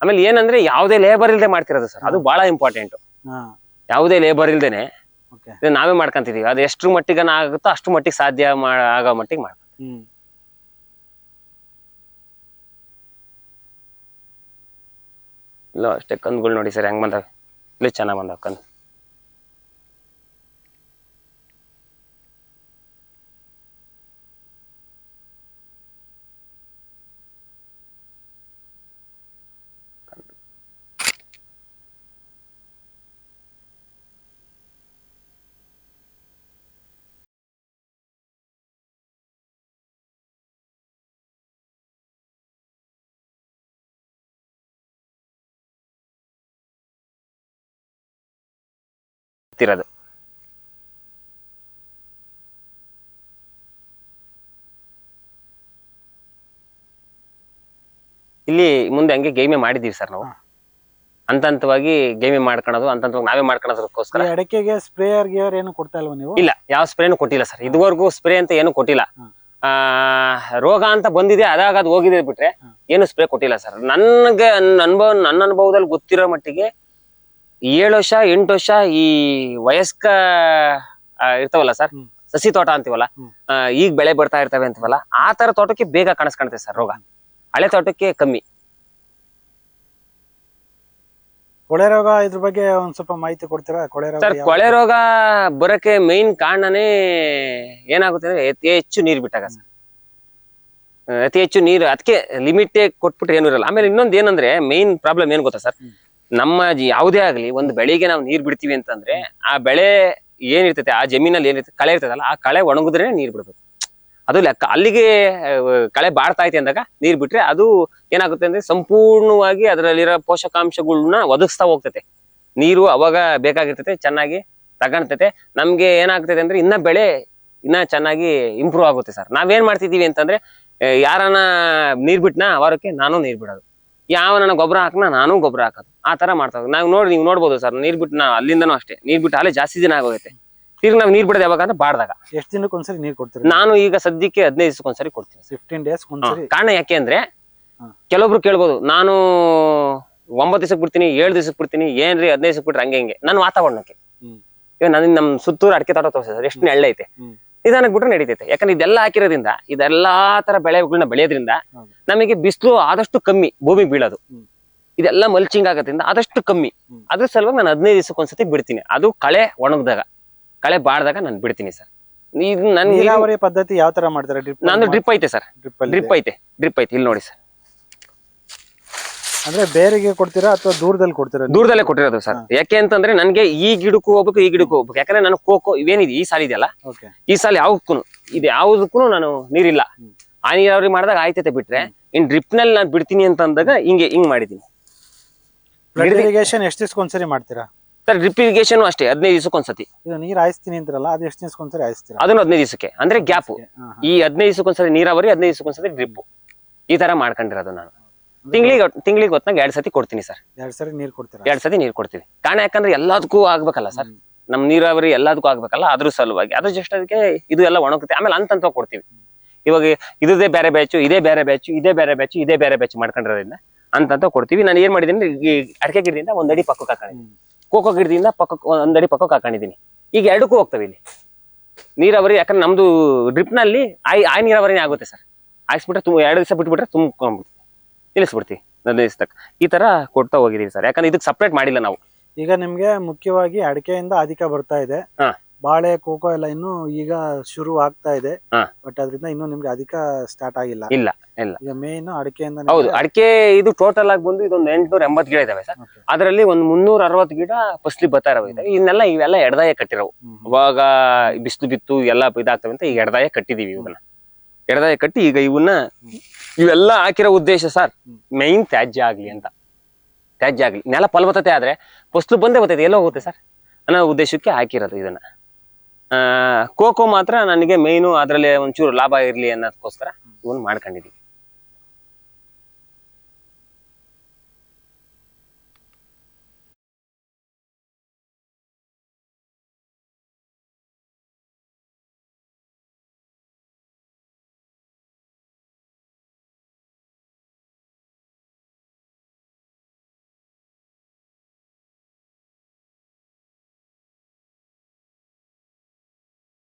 ಆಮೇಲೆ ಏನಂದ್ರೆ ಯಾವುದೇ ಲೇಬರ್ ಇಲ್ದೆ ಮಾಡ್ತಿರೋದು ಸರ್. ಅದು ಬಹಳ ಇಂಪಾರ್ಟೆಂಟ್ ಯಾವುದೇ ಲೇಬರ್ ಇಲ್ದೇನೆ ಇದು ನಾವೇ ಮಾಡ್ಕೊಂತಿದೀವಿ. ಅದು ಎಷ್ಟು ಮಟ್ಟಿಗೆ ಆಗುತ್ತೋ ಅಷ್ಟು ಮಟ್ಟಿಗೆ ಸಾಧ್ಯ ಮಾ ಆಗೋ ಮಟ್ಟಿಗೆ ಮಾಡ್ತೀವಿ ಹ್ಮ್. ಇಲ್ಲ ಅಷ್ಟೇ ಕಂದುಗಳು ನೋಡಿ ಸರ್ ಹೆಂಗ್ ಬಂದಾವೆ? ಇಲ್ಲಿ ಚೆನ್ನಾಗ್ ಬಂದಾವ ಕಂದು. ತಿರೋದು ಇಲ್ಲಿ ಮುಂದೆ ಹಂಗೆ ಗೇಮೆ ಮಾಡಿದೀವಿ ಸರ್ ನಾವು. ಹಂತ ಹಂತವಾಗಿ ಗೇಮೆ ಮಾಡ್ಕೊಳೋದು ಹಂತ ಹಂತವಾಗಿ ನಾವೇ ಮಾಡ್ಕೊಳೋದಕ್ಕೋಸ್ಕರ ಈ ಅಡಿಕೆಗೆ ಸ್ಪ್ರೇಯರ್ ಗಿಯರ್ ಏನು ಕೊಡ್ತಾ ಇಲ್ವಾ ನೀವು? ಇಲ್ಲ ಯಾವ ಸ್ಪ್ರೇನು ಕೊಟ್ಟಿಲ್ಲ ಸರ್. ಇದುವರೆಗೂ ಸ್ಪ್ರೇ ಅಂತ ಏನು ಕೊಟ್ಟಿಲ್ಲ. ಆ ರೋಗ ಅಂತ ಬಂದಿದೆ ಅದಾಗ ಅದು ಹೋಗಿದೆ ಬಿಟ್ರೆ. ಏನು ಸ್ಪ್ರೇ ಕೊಟ್ಟಿಲ್ಲ ಸರ್. ನನ್ಗೆ ನನ್ನ ಅನುಭವ ನನ್ನ ಅನುಭವದಲ್ಲಿ ಗೊತ್ತಿರೋ ಮಟ್ಟಿಗೆ ಏಳು ವರ್ಷ ಎಂಟು ವರ್ಷ ಈ ವಯಸ್ಕ ಆ, ಇರ್ತಾವಲ್ಲ ಸರ್? ಸಸಿ ತೋಟ ಅಂತೀವಲ್ಲ? ಆ, ಈಗ ಬೆಳೆ ಬರ್ತಾ ಇರ್ತವೆ ಅಂತೀವಲ್ಲ ಆ ತರ ತೋಟಕ್ಕೆ ಬೇಗ ಕಾಣಿಸ್ಕೊಳುತ್ತೆ ಸರ್ ರೋಗ. ಹಳೆ ತೋಟಕ್ಕೆ ಕಮ್ಮಿ. ಕೊಳೆ ರೋಗ ಇದ್ರ ಬಗ್ಗೆ ಒಂದ್ ಸ್ವಲ್ಪ ಮಾಹಿತಿ ಕೊಡ್ತೀರಾ? ಕೊಳೆ ರೋಗ ಸರ್ ಯಾವ- ಕೊಳೆ ರೋಗ? ಬರಕ್ಕೆ ಮೈನ್ ಕಾರಣನೇ ಏನಾಗುತ್ತೆ ಅಂದ್ರೆ ಅತಿ ಹೆಚ್ಚು ನೀರು ಬಿಟ್ಟಾಗ ಸರ್. ಅತಿ ಹೆಚ್ಚು ನೀರು ಅದಕ್ಕೆ ಲಿಮಿಟ್ ಕೊಟ್ಬಿಟ್ರೆ ಏನು ಇರಲ್ಲ. ಆಮೇಲೆ ಇನ್ನೊಂದು ಏನಂದ್ರೆ ಮೈನ್ ಪ್ರಾಬ್ಲಮ್ ಏನ್ ಗೊತ್ತಾ ಸರ್. ನಮ್ಮ ಯಾವುದೇ ಆಗಲಿ ಒಂದು ಬೆಳೆಗೆ ನಾವು ನೀರು ಬಿಡ್ತೀವಿ ಅಂತಂದ್ರೆ ಆ ಬೆಳೆ ಏನಿರ್ತೈತೆ, ಆ ಜಮೀನಲ್ಲಿ ಏನಿರ್ತದೆ ಕಳೆ ಇರ್ತದಲ್ಲ ಆ ಕಳೆ ಒಣಗಿದ್ರೆ ನೀರು ಬಿಡ್ಬೇಕು. ಅದು ಲೆಕ್ಕ, ಅಲ್ಲಿಗೆ ಕಳೆ ಬಾಡ್ತಾ ಐತೆ ಅಂದಾಗ ನೀರು ಬಿಟ್ರೆ ಅದು ಏನಾಗುತ್ತೆ ಅಂದ್ರೆ ಸಂಪೂರ್ಣವಾಗಿ ಅದರಲ್ಲಿರೋ ಪೋಷಕಾಂಶಗಳನ್ನ ಒದಗಿಸ್ತಾ ಹೋಗ್ತೈತೆ. ನೀರು ಅವಾಗ ಬೇಕಾಗಿರ್ತೈತೆ, ಚೆನ್ನಾಗಿ ತಗೊಳ್ತೈತೆ ನಮ್ಗೆ ಏನಾಗ್ತೈತೆ ಅಂದ್ರೆ ಇನ್ನ ಬೆಳೆ ಇನ್ನ ಚೆನ್ನಾಗಿ ಇಂಪ್ರೂವ್ ಆಗುತ್ತೆ ಸರ್. ನಾವೇನ್ ಮಾಡ್ತಿದೀವಿ ಅಂತಂದ್ರೆ ಯಾರನ್ನ ನೀರ್ ಬಿಟ್ನಾ ವಾರಕ್ಕೆ ನಾನು ನೀರ್ ಬಿಡೋದು. ಯಾವನ ಗೊಬ್ಬರ ಹಾಕ್ನ ನಾನು ಗೊಬ್ಬರ ಹಾಕೋದು. ಆ ತರ ಮಾಡ್ತಾ. ನಾವು ನೋಡಿ ನೀವು ನೋಡ್ಬೋದು ಸರ್ ನೀರ್ ಬಿಟ್ಟು ನಾವು ಅಲ್ಲಿಂದನೂ ಅಷ್ಟೇ. ನೀರ್ ಬಿಟ್ಟು ಅಲ್ಲೇ ಜಾಸ್ತಿ ದಿನ ಆಗೋಗುತ್ತೆ ತಿರ್ಗಿ ನಾವು ನೀರ್ ಬಿಡೋದು ಯಾವಾಗ ಅಂದ್ರೆ ಬಾಡ್ದಾಗ ಎಷ್ಟು ದಿನಕ್ಕೆ ಒಂದ್ಸರಿ ನೀರು ಕೊಡ್ತೀರಾ? ನಾನು ಈಗ ಸದ್ಯಕ್ಕೆ ಹದಿನೈದು ದಿವಸಕ್ಕೊಂದ್ಸರಿ ಕೊಡ್ತೀನಿ ಫಿಫ್ಟೀನ್ ಡೇಸ್ ಒಂದ್ಸರಿ? ಕಾರಣ ಯಾಕೆ ಅಂದ್ರೆ. ಕೆಲವೊಬ್ರು ಕೇಳ್ಬೋದು ನಾನು ಒಂಬತ್ತು ದಿವಸಕ್ಕೆ ಬಿಡ್ತೀನಿ ಏಳು ದಿವಸಕ್ಕೆ ಬಿಡ್ತೀನಿ ಏನ್ರಿ ಹದಿನೈದು ದಿವಸಕ್ಕೆ ಬಿಟ್ರೆ ಹಂಗೆ ಹಿಂಗೆ. ನಾನು ವಾತಾವರಣಕ್ಕೆ. ಇವಾಗ ಈಗ ನಾನು ನಮ್ ಸುತ್ತೂರು ಅಡಿಕೆ ತೋಟ ತೋರಿಸಿದ್ರೆ ಎಷ್ಟು ನೆಳ್ಳೆ ಐತೆ ನಿಧಾನಕ್ಕೆ ಬಿಟ್ರೆ ನಡೀತೈತೆ. ಯಾಕಂದ್ರೆ ಇದೆಲ್ಲ ಹಾಕಿರೋದ್ರಿಂದ ಇದೆಲ್ಲಾ ತರ ಬೆಳೆಗಳನ್ನ ಬೆಳೆಯೋದ್ರಿಂದ ನಮಗೆ ಬಿಸಿಲು ಆದಷ್ಟು ಕಮ್ಮಿ ಭೂಮಿ ಬೀಳೋದು. ಇದೆಲ್ಲ ಮಲ್ಚಿಂಗ್ ಆಗೋದ್ರಿಂದ ಆದಷ್ಟು ಕಮ್ಮಿ. ಅದ್ರ ಸಲುವಾಗಿ ನಾನು ಹದಿನೈದು ದಿವಸಕ್ಕೆ ಒಂದ್ಸತಿ ಬಿಡ್ತೀನಿ. ಅದು ಕಳೆ ಒಣಗ್ದಾಗ ಕಳೆ ಬಾಡ್ದಾಗ ನಾನು ಬಿಡ್ತೀನಿ ಸರ್. ಇದು ನನ್ ನೀರಾವರಿ ಪದ್ಧತಿ ಯಾವ ತರ ಮಾಡ್ತಾರೆ? ಡ್ರಿಪ್ ನಂದು ಡ್ರಿಪ್ ಐತೆ ಸರ್. ಡ್ರಿಪ್ ಐತೆ ಡ್ರಿಪ್ ಐತೆ. ಇಲ್ಲಿ ನೋಡಿ ಸರ್. ಅಂದ್ರೆ ಬೇರೆಗೆ ಕೊಡ್ತೀರಾ ಅಥವಾ ದೂರದಲ್ಲಿ ಕೊಡ್ತೀರಾ ನೀವು? ದೂರದಲ್ಲೇ ಕೊಟ್ಟಿರೋದು ಸರ್. ಯಾಕೆ ಅಂತಂದ್ರೆ ನನ್ಗೆ ಈ ಗಿಡಕ್ಕೂ ಹೋಗ್ಬೇಕು ಈ ಗಿಡಕ್ಕೂ ಹೋಗ್ಬೇಕು. ಯಾಕಂದ್ರೆ ನಾನು ಕೋಕೋ ಇವೇನಿದೆ ಈ ಸಾಲ ಇದೆಯಲ್ಲ ಓಕೆ. ಈ ಸಾಲ ಯಾವ್ದಕ್ಕೂ ಇದು ಯಾವ್ದಕ್ಕೂ ನಾನು ನೀರಿಲ್ಲ. ಆ ನೀರಾವರಿ ಮಾಡಿದಾಗ ಆಯ್ತೈತೆ ಬಿಟ್ರೆ ಇನ್ ಡ್ರಿಪ್ನಲ್ಲಿ ನಾನು ಬಿಡ್ತೀನಿ ಅಂತ ಅಂದಾಗ ಹಿಂಗೆ ಹಿಂಗ್ ಮಾಡಿದೀನಿ ಫ್ಲಡ್ ಇರಿಗೇಷನ್ ಎಷ್ಟು ಮಾಡ್ತೀರಾ? ಸರ್ ಡ್ರಿಪ್ ಇರಿಗೇಷನ್ ಅಷ್ಟೇ ಹದಿನೈದು ದಿವಸಕ್ಕೆ ಒಂದ್ಸತಿ. ಇದು ನೀರ್ ಹಾಯಿಸ್ತೀನಿ ಅಂತಾರಲ್ಲ ಅದು ಎಷ್ಟು ದಿವಸಕ್ಕೆ ಒಂದ್ಸರಿ ಹಾಯಿಸ್ತೀರಾ? ಅದನ್ನು ಹದಿನೈದು ದಿವಸಕ್ಕೆ ಅಂದ್ರೆ ಗ್ಯಾಪ್. ಈ ಹದಿನೈದು ದಿವಸಕ್ಕೊಂದ್ಸರಿ ನೀರಾವರಿ ಹದಿನೈದು ದಿವಸಕ್ಕೊಂದ್ಸರಿ ಡ್ರಿಪ್ ಈ ತರ ಮಾಡ್ಕೊಂಡಿರೋದು ನಾನು. ತಿಂಗಳಿಗೆ ತಿಂಗಳಿಗೆ ಹೊತ್ನಾಗ ಎರಡ್ ಸತಿ ಕೊಡ್ತೀನಿ ಸರ್. ಎರಡ್ ಸರಿ ನೀರ್ ಕೊಡ್ತೀರಾ? ಎರಡ್ ಸತಿ ನೀರು ಕೊಡ್ತೀವಿ. ಕಾರಣ ಯಾಕಂದ್ರೆ ಎಲ್ಲದಕ್ಕೂ ಆಗ್ಬೇಕಲ್ಲ ಸರ್. ನಮ್ ನೀರಾವರಿ ಎಲ್ಲದಕ್ಕೂ ಆಗ್ಬೇಕಲ್ಲ ಅದ್ರ ಸಲುವಾಗಿ. ಅದು ಜಸ್ಟ್ ಅದಕ್ಕೆ ಇದು ಎಲ್ಲ ಒಣಗುತ್ತೆ. ಆಮೇಲೆ ಅಂತಂತ ಕೊಡ್ತೀವಿ. ಇವಾಗ ಇದೇ ಬೇರೆ ಬ್ಯಾಚು ಇದೇ ಬೇರೆ ಬ್ಯಾಚು ಇದೇ ಬೇರೆ ಬ್ಯಾಚು ಇದೇ ಬೇರೆ ಬ್ಯಾಚ್ ಮಾಡ್ಕೊಂಡಿರೋದ್ರಿಂದ ಅಂತಂತ ಕೊಡ್ತೀವಿ. ನಾನು ಏನ್ ಮಾಡಿದೀನಿ ಈ ಅಡಿಕೆ ಗಿಡದಿಂದ ಒಂದಡಿ ಪಕ್ಕಕ್ಕೆ ಹಾಕೊಂಡಿದ್ದೀನಿ. ಕೋಕೋ ಗಿಡದಿಂದ ಪಕ್ಕ ಒಂದಡಿ ಪಕ್ಕಕ್ಕೆ ಹಾಕೊಂಡಿದ್ದೀನಿ. ಈಗ ಎರಡಕ್ಕೂ ಹೋಗ್ತವೆ ಇಲ್ಲಿ. ನೀರಾವರಿ ಯಾಕಂದ್ರೆ ನಮ್ದು ಡ್ರಿಪ್ನಲ್ಲಿ ಆಯ್ ಆಯ್ ನೀರಾವರಿನೇ ಆಗುತ್ತೆ ಸರ್. ಹಾಕ್ಸ್ಬಿಟ್ರೆ ತುಂಬ ಎರಡು ದಿವಸ ಬಿಟ್ಬಿಟ್ರೆ ತುಂಬ್ಕೊಂಡ್ಬಿಡ್ತೀವಿ ನಿಲ್ಲಿಸ್ಬಿಡ್ತೀವಿ ದಿವಸ ಈ ತರ ಕೊಡ್ತಾ ಹೋಗಿದೀವಿ ಸರ್. ಯಾಕಂದ್ರೆ ಇದಕ್ಕೆ ಸಪ್ರೇಟ್ ಮಾಡಿಲ್ಲ ನಾವು. ಈಗ ನಿಮ್ಗೆ ಮುಖ್ಯವಾಗಿ ಅಡಿಕೆಯಿಂದ ಅಧಿಕ ಬರ್ತಾ ಇದೆ. ಹಾ. ಬಾಳೆ ಕೋಕೋ ಎಲ್ಲ ಇನ್ನು ಈಗ ಶುರು ಆಗ್ತಾ ಇದೆ. ಹಾ. ಬಟ್ ಅದರಿಂದ ಇನ್ನು ನಿಮ್ಗೆ ಅಧಿಕ ಸ್ಟಾರ್ಟ್ ಆಗಿಲ್ಲ. ಇಲ್ಲ ಇಲ್ಲ. ಈಗ ಮೇನ್ ಅಡಿಕೆಯಿಂದ ಹೌದು ಅಡಿಕೆ ಇದು ಟೋಟಲ್ ಆಗಿ ಬಂದು ಇದೊಂದು ಎಂಟ್ನೂರ ಎಂಬತ್ತು ಗಿಡ ಇದಾವೆ ಸರ್. Okay. ಅದರಲ್ಲಿ ಒಂದು ಮುನ್ನೂರ ಅರವತ್ತು ಗಿಡ ಫಸ್ಲಿ ಬರ್ತಾ ಇದಾವೆ. ಇನ್ನೆಲ್ಲ ಇವೆಲ್ಲ ಎಡದಾಯ ಕಟ್ಟಿರೋವು. ಹ್ಮ್. ಅವಾಗ ಬಿಸಿಲು ಬಿತ್ತು ಎಲ್ಲ ಇದಾಗ್ತವೆ ಅಂತ ಈಗ ಎಡದಾಯ ಕಟ್ಟಿದೀವಿ ಇವನ್ನ ಎಡದಾಯ ಕಟ್ಟಿ ಈಗ ಇವನ್ನ ಇವೆಲ್ಲ ಹಾಕಿರೋ ಉದ್ದೇಶ ಸರ್ ಮೈನ್ ತ್ಯಾಜ್ಯ ಆಗ್ಲಿ ಅಂತ. ತ್ಯಾಜ್ಯ ಆಗ್ಲಿ. ನೆಲ ಫಲವತ್ತತೆ ಆದ್ರೆ ಫಸ್ಲು ಬಂದೇ ಬರ್ತೈತೆ ಎಲ್ಲೋ ಹೋಗುತ್ತೆ ಸರ್ ಅನ್ನೋ ಉದ್ದೇಶಕ್ಕೆ ಹಾಕಿರೋದು ಇದನ್ನ. ಆ ಕೋಕೋ ಮಾತ್ರ ನನಗೆ ಮೇಯ್ನು ಅದರಲ್ಲಿ ಒಂಚೂರು ಲಾಭ ಇರಲಿ ಅನ್ನೋದಕ್ಕೋಸ್ಕರ ಇವನ್ ಮಾಡ್ಕೊಂಡಿದೀವಿ.